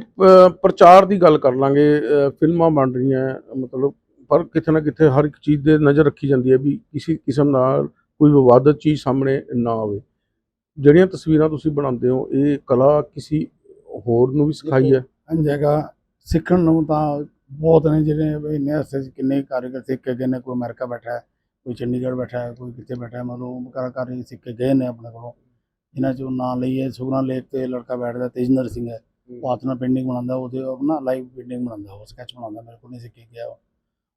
ਪ੍ਰਚਾਰ ਦੀ ਗੱਲ ਕਰ ਲਾਂਗੇ। ਫਿਲਮਾਂ ਬਣ ਰਹੀਆਂ ਮਤਲਬ ਪਰ ਕਿਤੇ ਨਾ ਕਿਤੇ ਹਰ ਇੱਕ ਚੀਜ਼ ਦੇ ਨਜ਼ਰ ਰੱਖੀ ਜਾਂਦੀ ਹੈ ਵੀ ਕਿਸੇ ਕਿਸਮ ਨਾਲ ਕੋਈ ਵਿਵਾਦਤ ਚੀਜ਼ ਸਾਹਮਣੇ ਨਾ ਆਵੇ। ਜਿਹੜੀਆਂ ਤਸਵੀਰਾਂ ਤੁਸੀਂ ਬਣਾਉਂਦੇ ਹੋ ਇਹ ਕਲਾ ਕਿਸੇ ਹੋਰ ਨੂੰ ਵੀ ਸਿਖਾਈ ਹੈ? ਅੰਜ ਹੈਗਾ। ਸਿੱਖਣ ਨੂੰ ਤਾਂ ਬਹੁਤ ਨੇ ਜਿਹੜੇ ਇੰਨੇ ਅਰਸੇ ਕਿੰਨੇ ਕਾਰੀਗਰ ਸਿੱਖ ਕੇ ਗਏ ਨੇ। ਕੋਈ ਅਮਰੀਕਾ ਬੈਠਾ ਹੈ ਕੋਈ ਚੰਡੀਗੜ੍ਹ ਬੈਠਾ ਹੈ ਕੋਈ ਕਿੱਥੇ ਬੈਠਾ ਹੈ ਮਤਲਬ ਉਹ ਕਲਾਕਾਰੀ ਸਿੱਖ ਕੇ ਗਏ ਨੇ ਆਪਣੇ ਕੋਲੋਂ। ਇਹਨਾਂ 'ਚੋਂ ਨਾਂ ਲਈਏ ਸੁਖਨਾ ਲੇਕ ਤੇ ਲੜਕਾ ਬੈਠਦਾ ਤੇਜਿੰਦਰ ਸਿੰਘ ਹੈ। ਉਹ ਨਾਲ ਪੇਂਟਿੰਗ ਬਣਾਉਂਦਾ ਉਹਦੇ ਆਪਣਾ ਲਾਈਵ ਪੇਂਟਿੰਗ ਬਣਾਉਂਦਾ ਉਹ ਸਕੈਚ ਬਣਾਉਂਦਾ ਮੇਰੇ ਕੋਲ ਨਹੀਂ ਸਿੱਖ ਗਿਆ ਉਹ।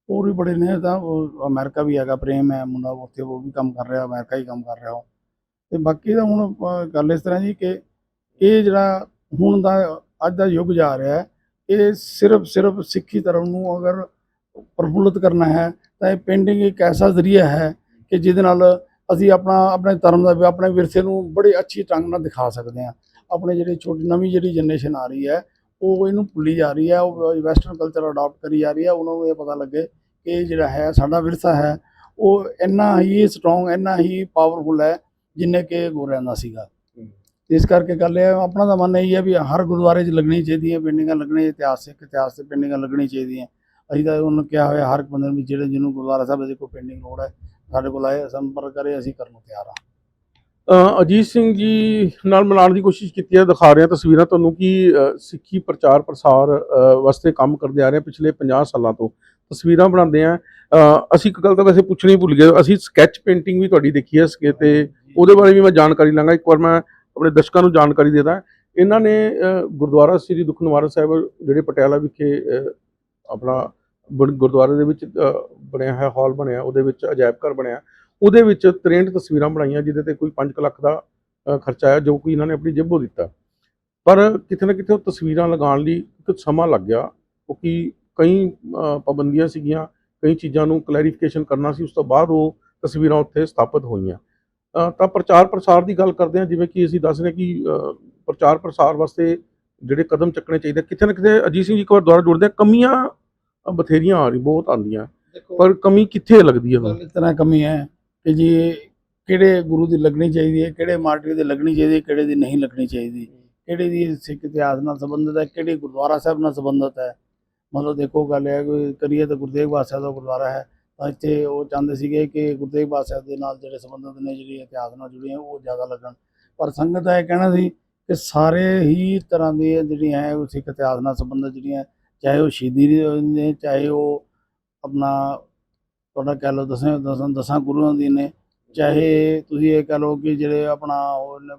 ਹੋਰ ਵੀ ਬੜੇ ਨੇ ਤਾਂ ਉਹ ਅਮਰੀਕਾ ਵੀ ਹੈਗਾ, ਪ੍ਰੇਮ ਹੈ ਮੁੰਡਾ, ਉੱਥੇ ਉਹ ਵੀ ਕੰਮ ਕਰ ਰਿਹਾ, ਅਮਰੀਕਾ ਹੀ ਕੰਮ ਕਰ ਰਿਹਾ ਉਹ। ਤੇ ਬਾਕੀ ਤਾਂ ਹੁਣ ਗੱਲ ਇਸ ਤਰ੍ਹਾਂ ਜੀ ਕਿ ਇਹ ਜਿਹੜਾ ਹੁਣ ਦਾ, ਅੱਜ ਦਾ ਯੁੱਗ ਜਾ ਰਿਹਾ ਹੈ, ਇਹ ਸਿਰਫ ਸਿਰਫ ਸਿੱਖੀ ਧਰਮ ਨੂੰ ਅਗਰ ਪ੍ਰਫੁੱਲਤ ਕਰਨਾ ਹੈ, ਤਾਂ ਇਹ ਪੇਂਟਿੰਗ ਇੱਕ ਐਸਾ ਜ਼ਰੀਆ ਹੈ ਕਿ ਜਿਹਦੇ ਨਾਲ ਅਸੀਂ ਆਪਣਾ, ਆਪਣੇ ਧਰਮ ਦਾ, ਆਪਣੇ ਵਿਰਸੇ ਨੂੰ ਬੜੇ ਅੱਛੀ ਢੰਗ ਨਾਲ ਦਿਖਾ ਸਕਦੇ ਹਾਂ। ਆਪਣੇ ਜਿਹੜੀ ਛੋਟੀ, ਨਵੀਂ ਜਿਹੜੀ ਜਨਰੇਸ਼ਨ ਆ ਰਹੀ ਹੈ ਉਹ ਇਹਨੂੰ ਭੁੱਲੀ ਜਾ ਰਹੀ ਹੈ ਉਹ ਵੈਸਟਰਨ ਕਲਚਰ ਅਡਾਪਟ ਕਰੀ ਜਾ ਰਹੀ ਹੈ ਉਹਨਾਂ ਨੂੰ ਇਹ ਪਤਾ ਲੱਗੇ ਕਿ ਇਹ ਜਿਹੜਾ ਹੈ ਸਾਡਾ ਵਿਰਸਾ ਹੈ ਉਹ ਇੰਨਾ ਹੀ ਸਟਰੋਂਗ ਇੰਨਾ ਹੀ ਪਾਵਰਫੁਲ ਹੈ ਜਿੰਨੇ ਕਿ ਗੋਰਿਆਂ ਦਾ ਸੀਗਾ। ਇਸ ਕਰਕੇ ਗੱਲ ਇਹ ਆਪਣਾ ਤਾਂ ਮੰਨ ਇਹ ਹੈ ਵੀ ਹਰ ਗੁਰਦੁਆਰੇ 'ਚ ਲੱਗਣੀ ਚਾਹੀਦੀ ਹੈ ਪੇਂਟਿੰਗਾਂ ਲੱਗਣੀਆਂ ਇਤਿਹਾਸਿਕ ਇਤਿਹਾਸ ਤੇ ਪੇਂਟਿੰਗਾਂ ਲੱਗਣੀ ਚਾਹੀਦੀਆਂ। ਅਸੀਂ ਤਾਂ ਉਹਨੂੰ ਕਿਹਾ ਹੋਇਆ ਹਰ ਇੱਕ ਬੰਦੇ ਨੂੰ ਜਿਹੜੇ ਜਿਹਨੂੰ ਗੁਰਦੁਆਰਾ ਸਾਹਿਬ ਦੇ ਕੋਈ ਪੇਂਟਿੰਗ ਲੋੜ ਹੈ ਸਾਡੇ ਕੋਲ ਆਏ ਸੰਪਰਕ ਕਰੇ ਅਸੀਂ ਕਰਨ ਨੂੰ ਤਿਆਰ ਹਾਂ। ਅ, ਅਜੀਤ ਸਿੰਘ ਜੀ ਨਾਲ ਮਿਲਾਉਣ ਦੀ ਕੋਸ਼ਿਸ਼ ਕੀਤੀ ਹੈ, ਦਿਖਾ ਰਹੇ ਹਾਂ ਤਸਵੀਰਾਂ ਤੁਹਾਨੂੰ ਕਿ ਸਿੱਖੀ ਪ੍ਰਚਾਰ ਪ੍ਰਸਾਰ ਵਾਸਤੇ ਕੰਮ ਕਰਦੇ ਆ ਰਹੇ ਹਾਂ ਪਿਛਲੇ 50 ਸਾਲਾਂ ਤੋਂ। ਤਸਵੀਰਾਂ ਬਣਾਉਂਦੇ ਆ ਅਸੀਂ ਇੱਕ ਗੱਲ ਤਾਂ ਵੈਸੇ ਪੁੱਛਣੀ ਭੁੱਲ ਗਏ, ਅਸੀਂ ਸਕੈਚ ਪੇਂਟਿੰਗ ਵੀ ਤੁਹਾਡੀ ਦੇਖੀ ਹੈ ਸਕੇ ਤੇ ਉਹਦੇ ਬਾਰੇ ਵੀ ਮੈਂ ਜਾਣਕਾਰੀ ਲਾਂਗਾ ਇੱਕ ਵਾਰ ਮੈਂ ਆਪਣੇ ਦਰਸ਼ਕਾਂ ਨੂੰ ਜਾਣਕਾਰੀ ਦੇਦਾ ਇਹਨਾਂ ਨੇ ਗੁਰਦੁਆਰਾ ਸ੍ਰੀ ਦੁਖਨਿਵਾਰਨ ਸਾਹਿਬ ਜਿਹੜੇ ਪਟਿਆਲਾ ਵਿਖੇ ਆਪਣਾ ਬਣ- ਗੁਰਦੁਆਰੇ ਦੇ ਵਿੱਚ ਬਣਿਆ ਹੈ ਹਾਲ ਬਣਿਆ, ਉਹਦੇ ਵਿੱਚ ਅਜਾਇਬ ਘਰ ਬਣਿਆ। ਉਹਦੇ ਵਿੱਚ 63 ਤਸਵੀਰਾਂ ਬਣਾਈਆਂ ਜਿਹਦੇ ਤੇ ਕੋਈ 5 ਲੱਖ ਦਾ ਖਰਚਾ ਆਇਆ ਜੋ ਕਿ ਇਹਨਾਂ ਨੇ ਆਪਣੀ ਜੇਬੋਂ ਦਿੱਤਾ। ਪਰ ਕਿਤੇ ਨਾ ਕਿਤੇ ਉਹ ਤਸਵੀਰਾਂ ਲਗਾਉਣ ਲਈ ਇੱਕ ਸਮਾਂ ਲੱਗ ਗਿਆ ਕਿਉਂਕਿ ਕਈ ਪਾਬੰਦੀਆਂ ਸੀਗੀਆਂ ਕਈ ਚੀਜ਼ਾਂ ਨੂੰ ਕਲੈਰੀਫਿਕੇਸ਼ਨ ਕਰਨਾ ਸੀ ਉਸ ਤੋਂ ਬਾਅਦ ਉਹ ਤਸਵੀਰਾਂ ਉੱਥੇ ਸਥਾਪਿਤ ਹੋਈਆਂ। ਤਾਂ ਪ੍ਰਚਾਰ ਪ੍ਰਸਾਰ ਦੀ ਗੱਲ ਕਰਦੇ ਹਾਂ ਜਿਵੇਂ ਕਿ ਅਸੀਂ ਦੱਸ ਰਹੇ ਕਿ ਪ੍ਰਚਾਰ ਪ੍ਰਸਾਰ ਵਾਸਤੇ ਜਿਹੜੇ ਕਦਮ ਚੱਕਣੇ ਚਾਹੀਦੇ ਕਿਤੇ ਨਾ ਕਿਤੇ ਅਜੀਤ ਸਿੰਘ ਜੀ ਇੱਕ ਵਾਰ ਦੁਆਰਾ ਜੋੜਦੇ ਕਮੀਆਂ ਬਥੇਰੀਆਂ ਆ ਰਹੀ ਬਹੁਤ ਆਉਂਦੀਆਂ। ਪਰ ਕਮੀ ਕਿੱਥੇ ਲੱਗਦੀ ਹੈ ਇਸ ਤਰ੍ਹਾਂ ਕਮੀ ਹੈ। ਕਿ ਜੀ ਕਿਹੜੇ ਗੁਰੂ ਦੀ ਲੱਗਣੀ ਚਾਹੀਦੀ ਹੈ, ਕਿਹੜੇ ਮਾਰਟੀਰ ਦੀ ਲੱਗਣੀ ਚਾਹੀਦੀ ਹੈ, ਕਿਹੜੇ ਦੀ ਨਹੀਂ ਲੱਗਣੀ ਚਾਹੀਦੀ, ਕਿਹੜੇ ਦੀ ਸਿੱਖ ਇਤਿਹਾਸ ਨਾਲ ਸੰਬੰਧਿਤ ਹੈ, ਕਿਹੜੇ ਗੁਰਦੁਆਰਾ ਸਾਹਿਬ ਨਾਲ ਸੰਬੰਧਿਤ ਹੈ। ਮਤਲਬ ਦੇਖੋ ਗੱਲ ਹੈ ਕੋਈ ਕਰੀਏ ਤਾਂ ਗੁਰਦੇਵ ਬਾਦ ਸਾਹਿਬ ਦਾ ਗੁਰਦੁਆਰਾ ਹੈ, ਤਾਂ ਇੱਥੇ ਉਹ ਚਾਹੁੰਦੇ ਸੀਗੇ ਕਿ ਗੁਰਦੇਵ ਬਾਦ ਸਾਹਿਬ ਦੇ ਨਾਲ ਜਿਹੜੇ ਸੰਬੰਧਿਤ ਨੇ, ਜਿਹੜੀ ਇਤਿਹਾਸ ਨਾਲ ਜੁੜੀਆਂ ਉਹ ਜ਼ਿਆਦਾ ਲੱਗਣ। ਪਰ ਸੰਗਤ ਦਾ ਇਹ ਕਹਿਣਾ ਸੀ ਕਿ ਸਾਰੇ ਹੀ ਤਰ੍ਹਾਂ ਦੀਆਂ ਜਿਹੜੀਆਂ ਹੈ, ਉਹ ਸਿੱਖ ਇਤਿਹਾਸ ਨਾਲ ਸੰਬੰਧਿਤ ਜਿਹੜੀਆਂ ਚਾਹੇ ਉਹ ਸ਼ਹੀਦੀ ਨੇ, ਚਾਹੇ ਉਹ ਆਪਣਾ ਤੁਹਾਡਾ ਕਹਿ ਲਓ ਦਸਾਂ ਦਸਾਂ ਦਸਾਂ ਗੁਰੂਆਂ ਦੀ ਨੇ, ਚਾਹੇ ਤੁਸੀਂ ਇਹ ਕਹਿ ਲਓ ਕਿ ਜਿਹੜੇ ਆਪਣਾ ਉਹ ਨੇ,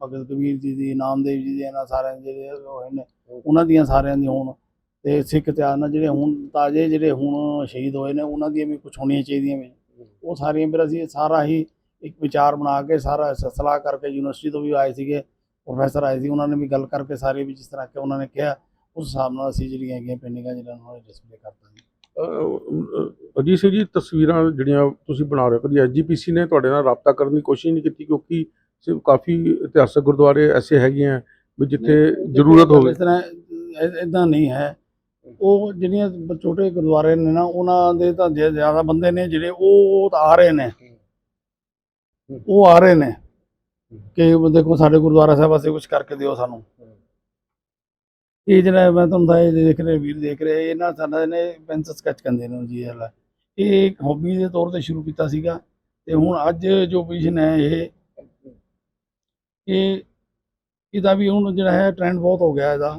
ਭਗਤ ਕਬੀਰ ਜੀ ਦੀ, ਨਾਮਦੇਵ ਜੀ ਦੇ, ਇਹਨਾਂ ਸਾਰਿਆਂ ਦੇ ਜਿਹੜੇ ਹੋਏ ਨੇ, ਉਹਨਾਂ ਦੀਆਂ ਸਾਰਿਆਂ ਦੀ ਹੋਣ ਤੇ ਸਿੱਖ ਇਤਿਹਾਸ ਨਾਲ ਜਿਹੜੇ ਹੁਣ ਤਾਜੇ ਜਿਹੜੇ ਹੁਣ ਸ਼ਹੀਦ ਹੋਏ ਨੇ, ਉਹਨਾਂ ਦੀਆਂ ਵੀ ਕੁਝ ਹੋਣੀਆਂ ਚਾਹੀਦੀਆਂ ਵੀ ਉਹ ਸਾਰੀਆਂ ਫਿਰ ਅਸੀਂ ਸਾਰਾ ਹੀ ਇੱਕ ਵਿਚਾਰ ਬਣਾ ਕੇ, ਸਾਰਾ ਸਲਾਹ ਕਰਕੇ ਯੂਨੀਵਰਸਿਟੀ ਤੋਂ ਵੀ ਆਏ ਸੀਗੇ, ਪ੍ਰੋਫੈਸਰ ਆਏ ਸੀ, ਉਹਨਾਂ ਨੇ ਵੀ ਗੱਲ ਕਰਕੇ ਸਾਰੇ ਵੀ ਜਿਸ ਤਰ੍ਹਾਂ ਕਿ ਉਹਨਾਂ ਨੇ ਕਿਹਾ, ਉਸ ਹਿਸਾਬ ਨਾਲ ਅਸੀਂ ਜਿਹੜੀਆਂ ਹੈਗੀਆਂ ਪੇਂਟਿੰਗਾਂ ਜਿਹੜਾ ਉਹਨਾਂ ਨੇ ਡਿਸਪਲੇ ਕਰਤਾ ਜੀ ਅਹ ਅਜੀਤ ਸਿੰਘ ਜੀ ਤਸਵੀਰਾਂ ਜਿਹੜੀਆਂ ਤੁਸੀਂ ਬਣਾ ਰਹੇ ਹੋ ਕਦੀ ਐਸਜੀਪੀਸੀ ਨੇ ਤੁਹਾਡੇ ਨਾਲ ਰਾਬਤਾ ਕਰਨ ਦੀ ਕੋਸ਼ਿਸ਼ ਨਹੀਂ ਕੀਤੀ ਕਿਉਂਕਿ ਸਿਰਫ ਕਾਫੀ ਇਤਿਹਾਸਕ ਗੁਰਦੁਆਰੇ ਐਸੇ ਹੈਗੇ ਆ ਵੀ ਜਿੱਥੇ ਜ਼ਰੂਰਤ ਹੋਵੇ। ਇਸ ਤਰ੍ਹਾਂ ਇਦਾਂ ਨਹੀਂ ਹੈ। ਉਹ ਜਿਹੜੀਆਂ ਛੋਟੇ ਗੁਰਦੁਆਰੇ ਨੇ ਨਾ ਉਹਨਾਂ ਦੇ ਤਾਂ ਜ਼ਿਆਦਾ ਬੰਦੇ ਨੇ ਜਿਹੜੇ ਉਹ ਤਾਂ ਆ ਰਹੇ ਨੇ। ਉਹ ਆ ਰਹੇ ਨੇ। ਕਿ ਦੇਖੋ ਸਾਡੇ ਗੁਰਦੁਆਰਾ ਸਾਹਿਬ ਵਾਸਤੇ ਕੁਝ ਕਰਕੇ ਦਿਓ ਸਾਨੂੰ। ਇਹ ਜਿਹੜਾ ਮੈਂ ਤੁਹਾਨੂੰ ਦੱਸਿਆ ਇਹ ਦੇਖ ਰਹੇ ਵੀਰ ਦੇਖ ਰਹੇ ਇਹ ਨਾ ਸਾਡਾ ਨੇ ਪੈਂਸਲ ਸਕੈਚ ਕਰਦੇ ਨੇ ਜੀ ਇਹ ਵਾਲਾ। ਇਹ ਇੱਕ ਹੌਬੀ ਦੇ ਤੌਰ ਤੇ ਸ਼ੁਰੂ ਕੀਤਾ ਸੀਗਾ ਤੇ ਹੁਣ ਅੱਜ ਜੋ ਪੋਜੀਸ਼ਨ ਹੈ ਇਹ ਇਹ ਇਹਦਾ ਵੀ ਹੁਣ ਜਿਹੜਾ ਹੈ ਟ੍ਰੈਂਡ ਬਹੁਤ ਹੋ ਗਿਆ ਇਹਦਾ।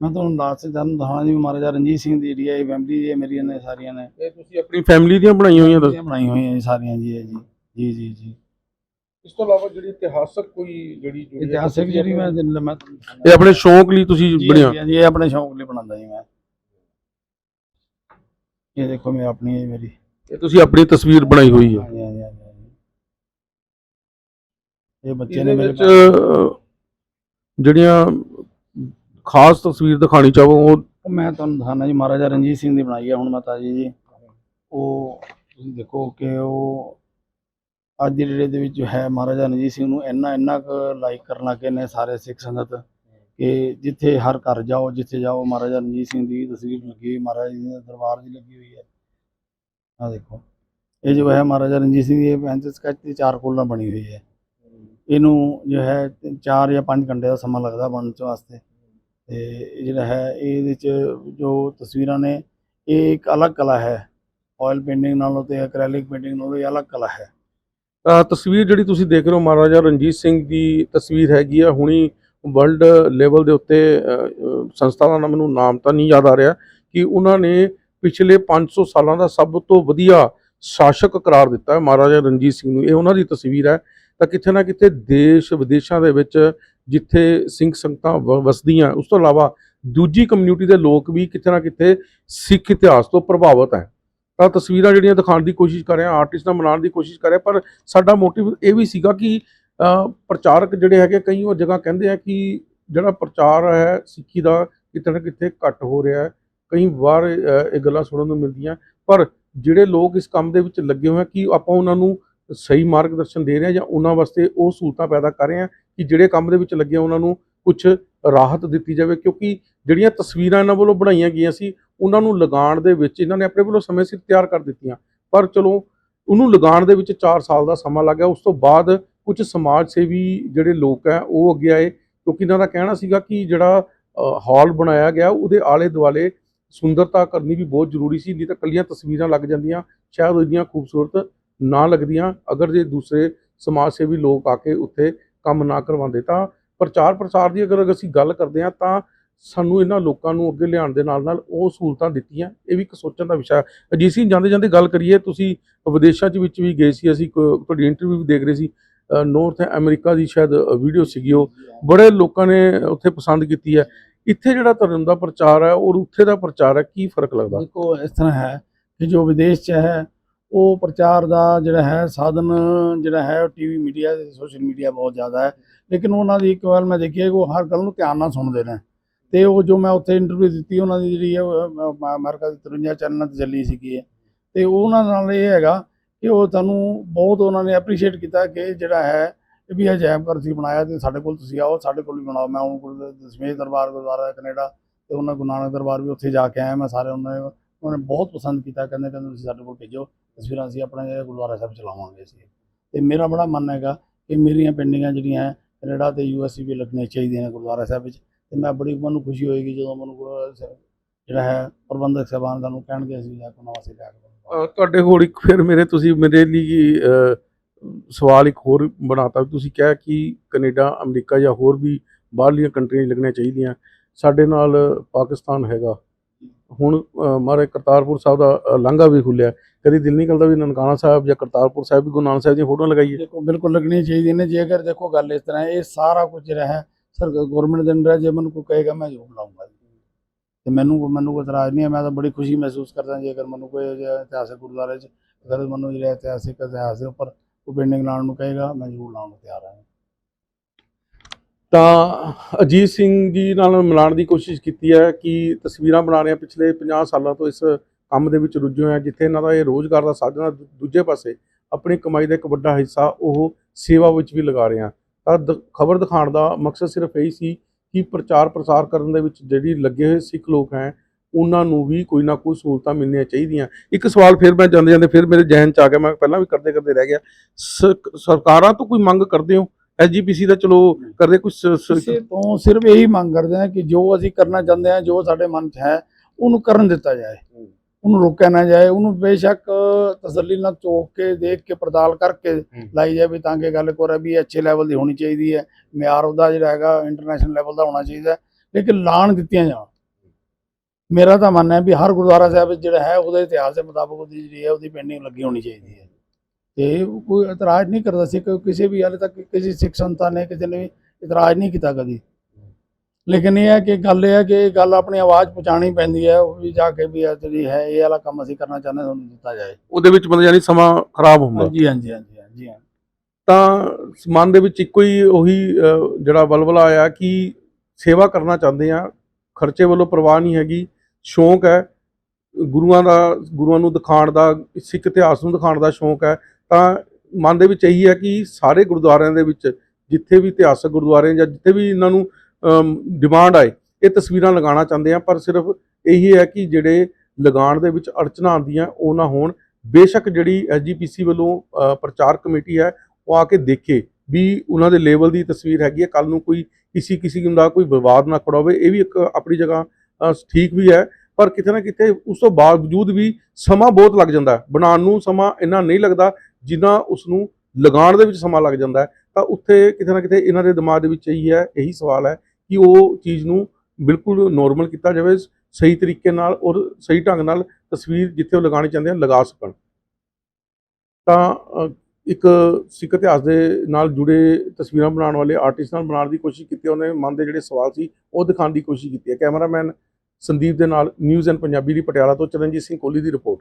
ਮੈਂ ਤੁਹਾਨੂੰ ਦੱਸ ਤੁਹਾਨੂੰ ਦੱਸਣਾ ਜੀ ਮਹਾਰਾਜਾ ਰਣਜੀਤ ਸਿੰਘ ਦੀ ਜਿਹੜੀ ਹੈ ਫੈਮਿਲੀ ਦੀ ਮੇਰੀਆਂ ਨੇ ਸਾਰੀਆਂ ਨੇ। ਇਹ ਤੁਸੀਂ ਆਪਣੀ ਫੈਮਿਲੀ ਦੀਆਂ ਬਣਾਈਆਂ ਹੋਈਆਂ ਦੱਸ। ਇਹ ਬਣਾਈ ਹੋਈਆਂ ਸਾਰੀਆਂ ਜੀ। ਜੀ ਜੀ ਜੀ। ਇਸ ਤੋਂ ਇਲਾਵਾ ਜਿਹੜੀ ਇਤਿਹਾਸਕ ਕੋਈ ਜਿਹੜੀ ਜੁੜੀ ਹੈ, ਇਤਿਹਾਸਿਕ ਜਿਹੜੀ ਮੈਂ ਆਪਣੇ- ਮੈਂ ਇਹ ਆਪਣੇ ਸ਼ੌਂਕ ਲਈ ਤੁਸੀਂ ਜੀ, ਬਣਿਆ। ਜੀ, ਜੀ ਇਹ ਆਪਣੇ ਸ਼ੌਂਕ ਲਈ ਬਣਾਉਂਦਾ ਜੀ ਮੈਂ। ਇਹ ਦੇਖੋ ਮੈਂ ਆਪਣੀ ਇਹ ਮੇਰੀ ਇਹ ਤੁਸੀਂ ਆਪਣੀ ਤਸਵੀਰ ਬਣਾਈ ਹੋਈ ਹੈ। ਹਾਂਜੀ, ਹਾਂਜੀ, ਹਾਂਜੀ, ਹਾਂਜੀ। ਇਹ ਬੱਚੇ ਇਹਦੇ ਨੇ ਮੇਰੇ ਵਿੱਚ ਅਹ, ਜਿਹੜੀਆਂ ਖਾਸ ਤਸਵੀਰ ਦਿਖਾਣੀ ਚਾਹੋ ਉਹ ਉਹ ਮੈਂ ਤੁਹਾਨੂੰ ਦਿਖਾਣਾ ਜੀ ਮਹਾਰਾਜਾ ਰਣਜੀਤ ਸਿੰਘ ਦੀ ਬਣਾਈ ਹੈ ਹੁਣ ਮਾਤਾ ਜੀ ਜੀ ਉਹ ਤੁਸੀਂ ਦੇਖੋ ਕਿ ਉਹ ਅੱਜ ਦੀ ਡੇਟ ਦੇ ਵਿੱਚ ਜੋ ਹੈ ਮਹਾਰਾਜਾ ਰਣਜੀਤ ਸਿੰਘ ਨੂੰ ਇੰਨਾ ਇੰਨਾ ਕੁ ਲਾਈਕ ਕਰਨ ਲੱਗੇ ਨੇ ਸਾਰੇ ਸਿੱਖ ਸੰਗਤ ਕਿ ਜਿੱਥੇ ਹਰ ਘਰ ਜਾਓ, ਜਿੱਥੇ ਜਾਓ, ਮਹਾਰਾਜਾ ਰਣਜੀਤ ਸਿੰਘ ਦੀ ਤਸਵੀਰ ਲੱਗੀ ਹੋਈ, ਮਹਾਰਾਜ ਜੀ ਦੇ ਦਰਬਾਰ ਦੀ ਲੱਗੀ ਹੋਈ ਹੈ। ਆ ਦੇਖੋ, ਇਹ ਜੋ ਹੈ ਮਹਾਰਾਜਾ ਰਣਜੀਤ ਸਿੰਘ ਦੀ ਇਹ ਸਕੈਚ ਦੀ ਚਾਰ ਕੋਲਾਂ ਬਣੀ ਹੋਈ ਹੈ। ਇਹਨੂੰ ਜੋ ਹੈ 4 ਜਾਂ 5 ਘੰਟੇ ਦਾ ਸਮਾਂ ਲੱਗਦਾ ਬਣਨ ਚ ਵਾਸਤੇ। ਤੇ ਇਹ ਜਿਹੜਾ ਹੈ, ਇਹਦੇ ਚ ਜੋ ਤਸਵੀਰਾਂ ਨੇ, ਇਹ ਇੱਕ ਅਲੱਗ ਕਲਾ ਹੈ। ਆਇਲ ਪੇਂਟਿੰਗ ਨਾਲੋਂ ਤੇ ਐਕ੍ਰੈਲਿਕ ਪੇਂਟਿੰਗ ਨਾਲੋਂ ਇਹ ਅਲੱਗ ਕਲਾ ਹੈ। ਤਸਵੀਰ ਜਿਹੜੀ ਤੁਸੀਂ ਦੇਖ ਰਹੇ ਹੋ ਮਹਾਰਾਜਾ ਰਣਜੀਤ ਸਿੰਘ ਦੀ ਤਸਵੀਰ ਹੈਗੀ ਆ। ਹੁਣੀ ਵਰਲਡ ਲੈਵਲ ਦੇ ਉੱਤੇ ਅਹ, ਅਹ, ਸੰਸਥਾ ਦਾ ਮੈਨੂੰ ਨਾਮ ਤਾਂ ਨਹੀਂ ਯਾਦ ਆ ਰਿਹਾ ਕਿ ਉਹਨਾਂ ਨੇ ਪਿਛਲੇ 500 ਸਾਲਾਂ ਦਾ ਸਭ ਤੋਂ ਵਧੀਆ ਸ਼ਾਸਕ ਕਰਾਰ ਦਿੱਤਾ ਹੈ ਮਹਾਰਾਜਾ ਰਣਜੀਤ ਸਿੰਘ ਨੂੰ। ਇਹ ਉਹਨਾਂ ਦੀ ਤਸਵੀਰ ਹੈ। ਤਾਂ ਕਿਤੇ ਨਾ ਕਿਤੇ ਦੇਸ਼ ਵਿਦੇਸ਼ਾਂ ਦੇ ਵਿੱਚ ਜਿੱਥੇ ਸਿੰਘ ਸੰਗਤਾਂ ਵ- ਵਸਦੀਆਂ ਉਸ ਤੋਂ ਇਲਾਵਾ ਦੂਜੀ ਕਮਿਊਨਿਟੀ ਦੇ ਲੋਕ ਵੀ ਕਿਤੇ ਨਾ ਕਿਤੇ ਸਿੱਖ ਇਤਿਹਾਸ ਤੋਂ ਪ੍ਰਭਾਵਿਤ ਹੈ। ਤਾਂ ਤਸਵੀਰਾਂ ਜਿਹੜੀਆਂ ਦਿਖਾਉਣ ਦੀ ਕੋਸ਼ਿਸ਼ ਕਰ ਰਿਹਾ ਆਰਟਿਸਟ ਨਾਲ ਬਣਾਉਣ ਦੀ ਕੋਸ਼ਿਸ਼ ਕਰ ਰਿਹਾ, ਪਰ ਸਾਡਾ ਮੋਟਿਵ ਇਹ ਵੀ ਸੀਗਾ ਕਿ ਪ੍ਰਚਾਰਕ ਜਿਹੜੇ ਹੈਗੇ ਕਈ ਉਹ ਜਗ੍ਹਾ ਕਹਿੰਦੇ ਆ ਕਿ ਜਿਹੜਾ ਪ੍ਰਚਾਰ ਹੈ ਸਿੱਖੀ ਦਾ ਕਿਤੇ ਨਾ ਕਿਤੇ ਘੱਟ ਹੋ ਰਿਹਾ ਹੈ, ਕਈ ਵਾਰ ਇਹ ਗੱਲਾਂ ਸੁਣਨ ਨੂੰ ਮਿਲਦੀਆਂ, ਪਰ ਜਿਹੜੇ ਲੋਕ ਇਸ ਕੰਮ ਦੇ ਵਿੱਚ ਲੱਗੇ ਹੋਏ ਆ ਕਿ ਆਪਾਂ ਉਹਨਾਂ ਨੂੰ ਸਹੀ ਮਾਰਗਦਰਸ਼ਨ ਦੇ ਰਹੇ ਹਾਂ ਜਾਂ ਉਹਨਾਂ ਵਾਸਤੇ ਉਹ ਸਹੂਲਤਾਂ ਪੈਦਾ ਕਰ ਰਹੇ ਹਾਂ ਕਿ ਜਿਹੜੇ ਕੰਮ ਦੇ ਵਿੱਚ ਲੱਗੇ ਉਹਨਾਂ ਨੂੰ ਕੁਝ ਰਾਹਤ ਦਿੱਤੀ ਜਾਵੇ, ਕਿਉਂਕਿ ਜਿਹੜੀਆਂ ਤਸਵੀਰਾਂ ਇਹਨਾਂ ਵੱਲੋਂ ਬਣਾਈਆਂ ਗਈਆਂ ਸੀ, ਉਹਨਾਂ ਨੂੰ ਲਗਾਉਣ ਦੇ ਵਿੱਚ ਇਹਨਾਂ ਨੇ ਆਪਣੇ ਵੱਲੋਂ ਸਮੇਂ ਸਿਰ ਤਿਆਰ ਕਰ ਦਿੱਤੀਆਂ। ਪਰ ਚਲੋ, ਉਹਨੂੰ ਲਗਾਉਣ ਦੇ ਵਿੱਚ 4 ਸਾਲ ਦਾ ਸਮਾਂ ਲੱਗ ਗਿਆ। ਉਸ ਤੋਂ ਬਾਅਦ ਕੁਝ ਸਮਾਜ ਸੇਵੀ ਜਿਹੜੇ ਲੋਕ ਹੈ, ਉਹ ਅੱਗੇ ਆਏ, ਕਿਉਂਕਿ ਇਹਨਾਂ ਦਾ ਕਹਿਣਾ ਸੀਗਾ ਕਿ ਜਿਹੜਾ ਹਾਲ ਬਣਾਇਆ ਗਿਆ, ਉਹਦੇ ਆਲੇ ਦੁਆਲੇ ਸੁੰਦਰਤਾ ਕਰਨੀ ਵੀ ਬਹੁਤ ਜ਼ਰੂਰੀ ਸੀ, ਨਹੀਂ ਤਾਂ ਕੱਲੀਆਂ ਤਸਵੀਰਾਂ ਲੱਗ ਜਾਂਦੀਆਂ, ਸ਼ਾਇਦ ਉਹ ਇੰਨੀਆਂ ਖੂਬਸੂਰਤ ਨਾ ਲੱਗਦੀਆਂ। ਅਗਰ ਜੇ ਦੂਸਰੇ ਸਮਾਜ ਸੇਵੀ ਲੋਕ ਆ ਕੇ ਉੱਥੇ ਕੰਮ ਨਾ ਕਰਵਾਉਂਦੇ ਤਾਂ ਪ੍ਰਚਾਰ ਪ੍ਰਸਾਰ ਦੀ ਅਗਰ ਅਸੀਂ ਗੱਲ ਕਰਦੇ ਹਾਂ ਤਾਂ ਸਾਨੂੰ ਇਹਨਾਂ ਲੋਕਾਂ ਨੂੰ ਅੱਗੇ ਲਿਆਉਣ ਦੇ ਨਾਲ ਨਾਲ ਉਹ ਸਹੂਲਤਾਂ ਦਿੱਤੀਆਂ। ਇਹ ਵੀ ਇੱਕ ਸੋਚਣ ਦਾ ਵਿਸ਼ਾ ਹੈ। ਅਜੀਤ ਸਿੰਘ ਜਾਂਦੇ ਜਾਂਦੇ ਗੱਲ ਕਰੀਏ, ਤੁਸੀਂ ਵਿਦੇਸ਼ਾਂ 'ਚ ਵਿੱਚ ਵੀ ਗਏ ਸੀ, ਅਸੀਂ ਕੋ- ਤੁਹਾਡੀ ਇੰਟਰਵਿਊ ਵੀ ਦੇਖ ਰਹੇ ਸੀ। ਨਾਰਥ ਅਮਰੀਕਾ ਦੀ ਸ਼ਾਇਦ ਵੀਡੀਓ ਸੀਗੀ ਉਹ। ਬੜੇ ਲੋਕਾਂ ਨੇ ਉੱਥੇ ਪਸੰਦ ਕੀਤੀ ਹੈ। ਇੱਥੇ ਜਿਹੜਾ ਧਰਮ ਦਾ ਪ੍ਰਚਾਰ ਹੈ, ਔਰ ਉੱਥੇ ਦਾ ਪ੍ਰਚਾਰ ਹੈ, ਕੀ ਫ਼ਰਕ ਲੱਗਦਾ? ਦੇਖੋ, ਇਸ ਤਰ੍ਹਾਂ ਹੈ ਕਿ ਜੋ ਵਿਦੇਸ਼ 'ਚ ਹੈ, ਉਹ ਪ੍ਰਚਾਰ ਦਾ ਜਿਹੜਾ ਹੈ, ਸਾਧਨ ਜਿਹੜਾ ਹੈ, ਉਹ ਟੀਵੀ ਮੀਡੀਆ ਤੇ ਸੋਸ਼ਲ ਮੀਡੀਆ ਬਹੁਤ ਜ਼ਿਆਦਾ ਹੈ। ਲੇਕਿਨ ਉਹਨਾਂ ਦੀ ਇੱਕ ਵਾਰ ਮੈਂ ਦੇਖਿਆ ਕਿ ਉਹ ਹਰ ਗੱਲ ਨੂੰ ਧਿਆਨ ਨਾਲ ਸੁਣਦੇ ਨੇ। ਤੇ ਉਹ ਜੋ ਮੈਂ ਉੱਥੇ ਇੰਟਰਵਿਊ ਦਿੱਤੀ ਉਹਨਾਂ ਦੀ ਜਿਹੜੀ ਹੈ ਉਹ, ਅ, ਅ, ਅਮਰੀਕਾ ਦੀ 53 ਚੈਨਲ ਤੇ ਚੱਲੀ ਸੀਗੀ ਹੈ। ਤੇ ਉਹਨਾਂ ਨਾਲ ਇਹ ਹੈਗਾ ਕਿ ਉਹ ਤੁਹਾਨੂੰ ਬਹੁਤ ਉਹਨਾਂ ਨੇ ਐਪਰੀਸ਼ੀਏਟ ਕੀਤਾ ਕਿ ਜਿਹੜਾ ਹੈ ਵੀ ਅਜਾਇਬ ਘਰ ਸੀ ਬਣਾਇਆ ਤੇ ਸਾਡੇ ਕੋਲ ਤੁਸੀਂ ਆਓ ਸਾਡੇ ਕੋਲ ਵੀ ਬਣਾਓ ਮੈਂ ਹੁਣ ਗੁਰੂ ਦਸਵੇਂ ਦਰਬਾਰ ਗੁਰਦੁਆਰਾ ਕੈਨੇਡਾ ਤੇ ਉਹਨਾਂ ਗੁਰੂ ਨਾਨਕ ਦਰਬਾਰ ਵੀ ਉੱਥੇ ਜਾ ਕੇ ਆਇਆ ਮੈਂ ਸਾਰੇ ਉਹਨਾਂ ਨੇ ਉਹਨਾਂ ਨੇ ਬਹੁਤ ਪਸੰਦ ਕੀਤਾ ਕਹਿੰਦੇ ਕਹਿੰਦੇ ਤੁਸੀਂ ਸਾਡੇ ਕੋਲ ਭੇਜੋ ਤਸਵੀਰਾਂ ਅਸੀਂ ਆਪਣਾ ਜਿਹੜਾ ਗੁਰਦੁਆਰਾ ਸਾਹਿਬ ਚਲਾਵਾਂਗੇ ਅਸੀਂ ਤੇ ਮੇਰਾ ਬੜਾ ਮਨ ਹੈਗਾ ਕਿ ਮੇਰੀਆਂ ਪਿੰਡਿੰਗਾਂ ਜਿਹੜੀਆਂ ਹੈ ਕੈਨੇਡਾ ਤੇ ਯੂਐਸਏ ਵੀ ਲੱਗਣੀਆਂ ਚਾਹੀਦੀਆਂ ਨੇ ਗੁਰਦੁਆਰਾ ਸਾਹਿਬ ਵਿੱਚ ਤੇ ਮੈਂ ਬੜੀ ਮੈਨੂੰ ਖੁਸ਼ੀ ਹੋਏਗੀ ਜਦੋਂ ਮੈਨੂੰ ਗੁਰੂ ਸਾਹਿਬ ਜਿਹੜਾ ਹੈ ਪ੍ਰਬੰਧਕ ਸਾਹਿਬਾਨ ਸਾਨੂੰ ਕਹਿਣਗੇ ਅਸੀਂ ਜਾ ਕੇ ਨਵਾਂ ਸੇ ਕੇ ਤੁਹਾਡੇ ਕੋਲ ਇੱਕ ਫਿਰ ਮੇਰੇ ਤੁਸੀਂ ਮੇਰੇ ਲਈ ਸਵਾਲ ਇੱਕ ਹੋਰ ਬਣਾਤਾ। ਤੁਸੀਂ ਕਿਹਾ ਕਿ ਕੈਨੇਡਾ ਅਮਰੀਕਾ ਜਾਂ ਹੋਰ ਵੀ ਬਾਹਰਲੀਆਂ ਕੰਟਰੀਆਂ ਲੱਗਣੀਆਂ ਚਾਹੀਦੀਆਂ। ਸਾਡੇ ਨਾਲ ਪਾਕਿਸਤਾਨ ਹੈਗਾ। ਹੁਣ ਮਹਾਰਾਜ ਕਰਤਾਰਪੁਰ ਸਾਹਿਬ ਦਾ ਲਾਂਘਾ ਵੀ ਖੁੱਲਿਆ ਕਦੀ ਦਿਲ ਨਹੀਂ ਕਰਦਾ ਵੀ ਨਨਕਾਣਾ ਸਾਹਿਬ ਜਾਂ ਕਰਤਾਰਪੁਰ ਸਾਹਿਬ ਵੀ ਗੁਰੂ ਨਾਨਕ ਸਾਹਿਬ ਦੀਆਂ ਫੋਟੋਆਂ ਲਗਾਈਏ। ਦੇਖੋ ਬਿਲਕੁਲ ਲੱਗਣੀ ਚਾਹੀਦੀ ਨੇ। ਜੇਕਰ ਦੇਖੋ ਗੱਲ ਇਸ ਤਰ੍ਹਾਂ ਇਹ ਸਾਰਾ ਕੁਝ ਜਿਹੜਾ ਹੈ ਸਰ ਗਵਰਨਮੈਂਟ ਦੇ ਅੰਡਰ ਹੈ ਜੇ ਮੈਨੂੰ ਕੋਈ ਕਹੇਗਾ, ਮੈਂ ਜ਼ਰੂਰ ਲਾਉਂਗਾ ਤੇ ਮੈਨੂੰ ਮੈਨੂੰ ਕੋਈ ਇਤਰਾਜ਼ ਨਹੀਂ ਹੈ, ਮੈਂ ਤਾਂ ਬੜੀ ਖੁਸ਼ੀ ਮਹਿਸੂਸ ਕਰਦਾ ਜੇ, ਅਗਰ ਮੈਨੂੰ ਕੋਈ ਇਹੋ ਇਤਿਹਾਸਕ ਗੁਰਦੁਆਰੇ 'ਚ, ਅਗਰ ਮੈਨੂੰ ਜਿਹੜਾ ਇਤਿਹਾਸਿਕ ਇਤਿਹਾਸ ਦੇ ਉੱਪਰ ਕੋਈ ਬਿਲਡਿੰਗ ਲਾਉਣ ਨੂੰ ਕਹੇਗਾ, ਮੈਂ ਜ਼ਰੂਰ ਲਾਉਣ ਨੂੰ ਤਿਆਰ ਹਾਂ ਤਾਂ ਅਜੀਤ ਸਿੰਘ ਜੀ ਨਾਲ ਮਿਲਾਉਣ ਦੀ ਕੋਸ਼ਿਸ਼ ਕੀਤੀ ਹੈ ਕਿ ਤਸਵੀਰਾਂ ਬਣਾ ਰਹੇ ਆ ਪਿਛਲੇ 50 ਸਾਲਾਂ ਤੋਂ ਇਸ ਕੰਮ ਦੇ ਵਿੱਚ ਰੁੱਝੇ ਹੋਏ ਆ ਜਿੱਥੇ ਇਹਨਾਂ ਦਾ ਇਹ ਰੋਜ਼ਗਾਰ ਦਾ ਸਾਧਨ ਦੂਜੇ ਪਾਸੇ ਆਪਣੀ ਕਮਾਈ ਦਾ ਇੱਕ ਵੱਡਾ ਹਿੱਸਾ ਉਹ ਸੇਵਾ ਵਿੱਚ ਵੀ ਲਗਾ ਰਹੇ ਆ ਤਾਂ ਖਬਰ ਦਿਖਾਉਣ ਦਾ ਮਕਸਦ ਸਿਰਫ ਇਹੀ ਸੀ ਕਿ ਪ੍ਰਚਾਰ ਪ੍ਰਸਾਰ ਕਰਨ ਦੇ ਵਿੱਚ ਜਿਹੜੀ ਲੱਗੇ ਹੋਏ ਸਿੱਖ ਲੋਕ ਹੈ ਉਹਨਾਂ ਨੂੰ ਵੀ ਕੋਈ ਨਾ ਕੋਈ ਸਹੂਲਤਾਂ ਮਿਲਣੀਆਂ ਚਾਹੀਦੀਆਂ। ਇੱਕ ਸਵਾਲ ਫਿਰ ਮੈਂ ਜਾਂਦੇ ਜਾਂਦੇ ਫਿਰ ਮੇਰੇ ਜ਼ਿਹਨ ਚ ਆ ਗਿਆ ਮੈਂ ਪਹਿਲਾਂ ਵੀ ਕਰਦੇ ਕਰਦੇ ਰਹਿ ਗਿਆ। ਸਰਕਾਰਾਂ ਤੋਂ ਕੋਈ ਮੰਗ ਕਰਦੇ ਹੋ? ਐਸਜੀਪੀਸੀ ਦਾ ਚਲੋ ਕਰਦੇ ਕੁਝ ਤੋਂ ਸਿਰਫ ਇਹੀ ਮੰਗ ਕਰਦੇ ਹਾਂ ਕਿ ਜੋ ਅਸੀਂ ਕਰਨਾ ਚਾਹੁੰਦੇ ਹਾਂ ਜੋ ਸਾਡੇ ਮਨ 'ਚ ਹੈ ਉਹਨੂੰ ਕਰਨ ਦਿੱਤਾ ਜਾਏ। ਉਹਨੂੰ ਰੋਕਿਆ ਨਾ ਜਾਏ ਉਹਨੂੰ ਬੇਸ਼ੱਕ ਤਸੱਲੀ ਨਾਲ ਚੋਕ ਕੇ ਦੇਖ ਕੇ ਪੜਤਾਲ ਕਰਕੇ ਲਾਈ ਜਾਵੇ ਤਾਂ ਕਿ ਗੱਲ ਕੋਰਾ ਵੀ ਅੱਛੇ ਲੈਵਲ ਦੀ ਹੋਣੀ ਚਾਹੀਦੀ ਹੈ। ਮਿਆਰ ਉਹਦਾ ਜਿਹੜਾ ਹੈਗਾ ਇੰਟਰਨੈਸ਼ਨਲ ਲੈਵਲ ਦਾ ਹੋਣਾ ਚਾਹੀਦਾ ਲੇਕਿਨ ਲਾਣ ਦਿੱਤੀਆਂ ਜਾਣ। ਮੇਰਾ ਤਾਂ ਮੰਨਣਾ ਹੈ ਵੀ ਹਰ ਗੁਰਦੁਆਰਾ ਸਾਹਿਬ ਜਿਹੜਾ ਹੈ ਉਹਦੇ ਇਤਿਹਾਸ ਦੇ ਮੁਤਾਬਕ ਉਹਦੀ ਜਿਹੜੀ ਹੈ ਉਹਦੀ ਪੇਂਟਿੰਗ ਲੱਗੀ ਹੋਣੀ ਚਾਹੀਦੀ ਹੈ। ਤੇ ਕੋਈ ਇਤਰਾਜ਼ ਨਹੀਂ ਕਰਦਾ ਸੀ ਕਿ ਕਿਸੇ ਵੀ ਹਾਲੇ ਤੱਕ ਕਿਸੇ ਸਿੱਖ ਸੰਤਾਂ ਨੇ ਕਿਸੇ ਨੇ ਵੀ ਇਤਰਾਜ਼ ਨਹੀਂ ਕੀਤਾ ਕਦੀ। ਲੇਕਿਨ ਇਹ ਹੈ ਕਿ ਗੱਲ ਇਹ ਹੈ ਕਿ ਇਹ ਗੱਲ ਆਪਣੀ ਆਵਾਜ਼ ਪਹੁੰਚਾਣੀ ਪੈਂਦੀ ਹੈ ਉਹ ਵੀ ਜਾ ਕੇ ਵੀ ਇਹ ਜਿਹੜੀ ਹੈ ਇਹ ਵਾਲਾ ਕੰਮ ਅਸੀਂ ਕਰਨਾ ਚਾਹੁੰਦੇ ਹਾਂ ਤੁਹਾਨੂੰ ਦਿੱਤਾ ਜਾਏ। ਉਹਦੇ ਵਿੱਚ ਮਤਲਬ ਯਾਨੀ ਸਮਾਂ ਖਰਾਬ ਹੁੰਦਾ। ਹਾਂਜੀ ਹਾਂਜੀ ਹਾਂਜੀ ਹਾਂਜੀ ਹਾਂ। ਤਾਂ ਮਨ ਦੇ ਵਿੱਚ ਇੱਕੋ ਹੀ ਉਹੀ ਜਿਹੜਾ ਬਲਬਲਾ ਆਇਆ ਕਿ ਸੇਵਾ ਕਰਨਾ ਚਾਹੁੰਦੇ ਆ ਖਰਚੇ ਵੱਲੋਂ ਪਰਵਾਹ ਨਹੀਂ ਹੈਗੀ ਸ਼ੌਂਕ ਹੈ। ਗੁਰੂਆਂ ਦਾ ਗੁਰੂਆਂ ਨੂੰ ਦਿਖਾਉਣ ਦਾ ਸਿੱਖ ਇਤਿਹਾਸ ਨੂੰ ਦਿਖਾਉਣ ਦਾ ਸ਼ੌਂਕ ਹੈ। ਤਾਂ ਮਨ ਦੇ ਵਿੱਚ ਇਹੀ ਹੈ ਕਿ ਸਾਰੇ ਗੁਰਦੁਆਰਿਆਂ ਦੇ ਵਿੱਚ ਜਿੱਥੇ ਵੀ ਇਤਿਹਾਸਕ ਗੁਰਦੁਆਰੇ ਜਾਂ ਜਿੱਥੇ ਵੀ ਇਹਨਾਂ ਨੂੰ ਡਿਮਾਂਡ ਆਏ। ਇਹ ਤਸਵੀਰਾਂ ਲਗਾਉਣਾ ਚਾਹੁੰਦੇ ਆ, ਪਰ ਸਿਰਫ ਇਹੀ ਹੈ ਕਿ ਜਿਹੜੇ ਲਗਾਉਣ ਦੇ ਵਿੱਚ ਅੜਚਨਾ ਆਉਂਦੀਆਂ, ਉਹ ਨਾ ਹੋਣ। ਬੇਸ਼ੱਕ ਜਿਹੜੀ ਐਸਜੀਪੀਸੀ ਵੱਲੋਂ ਪ੍ਰਚਾਰ ਕਮੇਟੀ ਹੈ, ਉਹ ਆ ਕੇ ਦੇਖੇ ਵੀ ਉਹਨਾਂ ਦੇ ਲੈਵਲ ਦੀ ਤਸਵੀਰ ਹੈਗੀ ਹੈ। ਕੱਲ ਨੂੰ ਕੋਈ ਕਿਸੇ ਕਿਸੇ ਦਾ ਕੋਈ ਵਿਵਾਦ ਨਾ ਖੜਾ ਹੋਵੇ, ਇਹ ਵੀ ਇੱਕ ਆਪਣੀ ਜਗ੍ਹਾ ਠੀਕ ਵੀ ਹੈ। ਪਰ ਕਿਤੇ ਨਾ ਕਿਤੇ ਉਸ ਤੋਂ ਬਾਵਜੂਦ ਵੀ ਸਮਾਂ ਬਹੁਤ ਲੱਗ ਜਾਂਦਾ ਬਣਾਉਣ ਨੂੰ ਸਮਾਂ ਇੰਨਾ ਨਹੀਂ ਲੱਗਦਾ ਜਿੰਨਾ ਉਸ ਨੂੰ ਲਗਾਉਣ ਦੇ ਵਿੱਚ ਸਮਾਂ ਲੱਗ ਜਾਂਦਾ ਤਾਂ ਉੱਥੇ ਕਿਤੇ ਨਾ ਕਿਤੇ ਇਹਨਾਂ ਦੇ ਦਿਮਾਗ ਦੇ ਵਿੱਚ ਇਹੀ ਹੈ, ਇਹੀ ਸਵਾਲ ਹੈ ਕਿ ਉਹ ਚੀਜ਼ ਨੂੰ ਬਿਲਕੁਲ ਨੋਰਮਲ ਕੀਤਾ ਜਾਵੇ, ਸਹੀ ਤਰੀਕੇ ਨਾਲ ਔਰ ਸਹੀ ਢੰਗ ਨਾਲ ਤਸਵੀਰ ਜਿੱਥੇ ਉਹ ਲਗਾਉਣੀ ਚਾਹੁੰਦੇ ਆ, ਲਗਾ ਸਕਣ। ਤਾਂ ਇੱਕ ਸਿੱਖ ਇਤਿਹਾਸ ਦੇ ਨਾਲ ਜੁੜੇ ਤਸਵੀਰਾਂ ਬਣਾਉਣ ਵਾਲੇ ਆਰਟਿਸਟ ਨਾਲ ਬਣਾਉਣ ਦੀ ਕੋਸ਼ਿਸ਼ ਕੀਤੀ, ਉਹਨੇ ਮਨ ਦੇ ਜਿਹੜੇ ਸਵਾਲ ਸੀ, ਉਹ ਦਿਖਾਉਣ ਦੀ ਕੋਸ਼ਿਸ਼ ਕੀਤੀ ਹੈ। ਕੈਮਰਾਮੈਨ ਸੰਦੀਪ ਦੇ ਨਾਲ ਨਿਊਜ਼ ਐਂਡ ਪੰਜਾਬੀ ਦੀ ਪਟਿਆਲਾ ਤੋਂ ਚਰਨਜੀਤ ਸਿੰਘ ਕੋਹਲੀ ਦੀ ਰਿਪੋਰਟ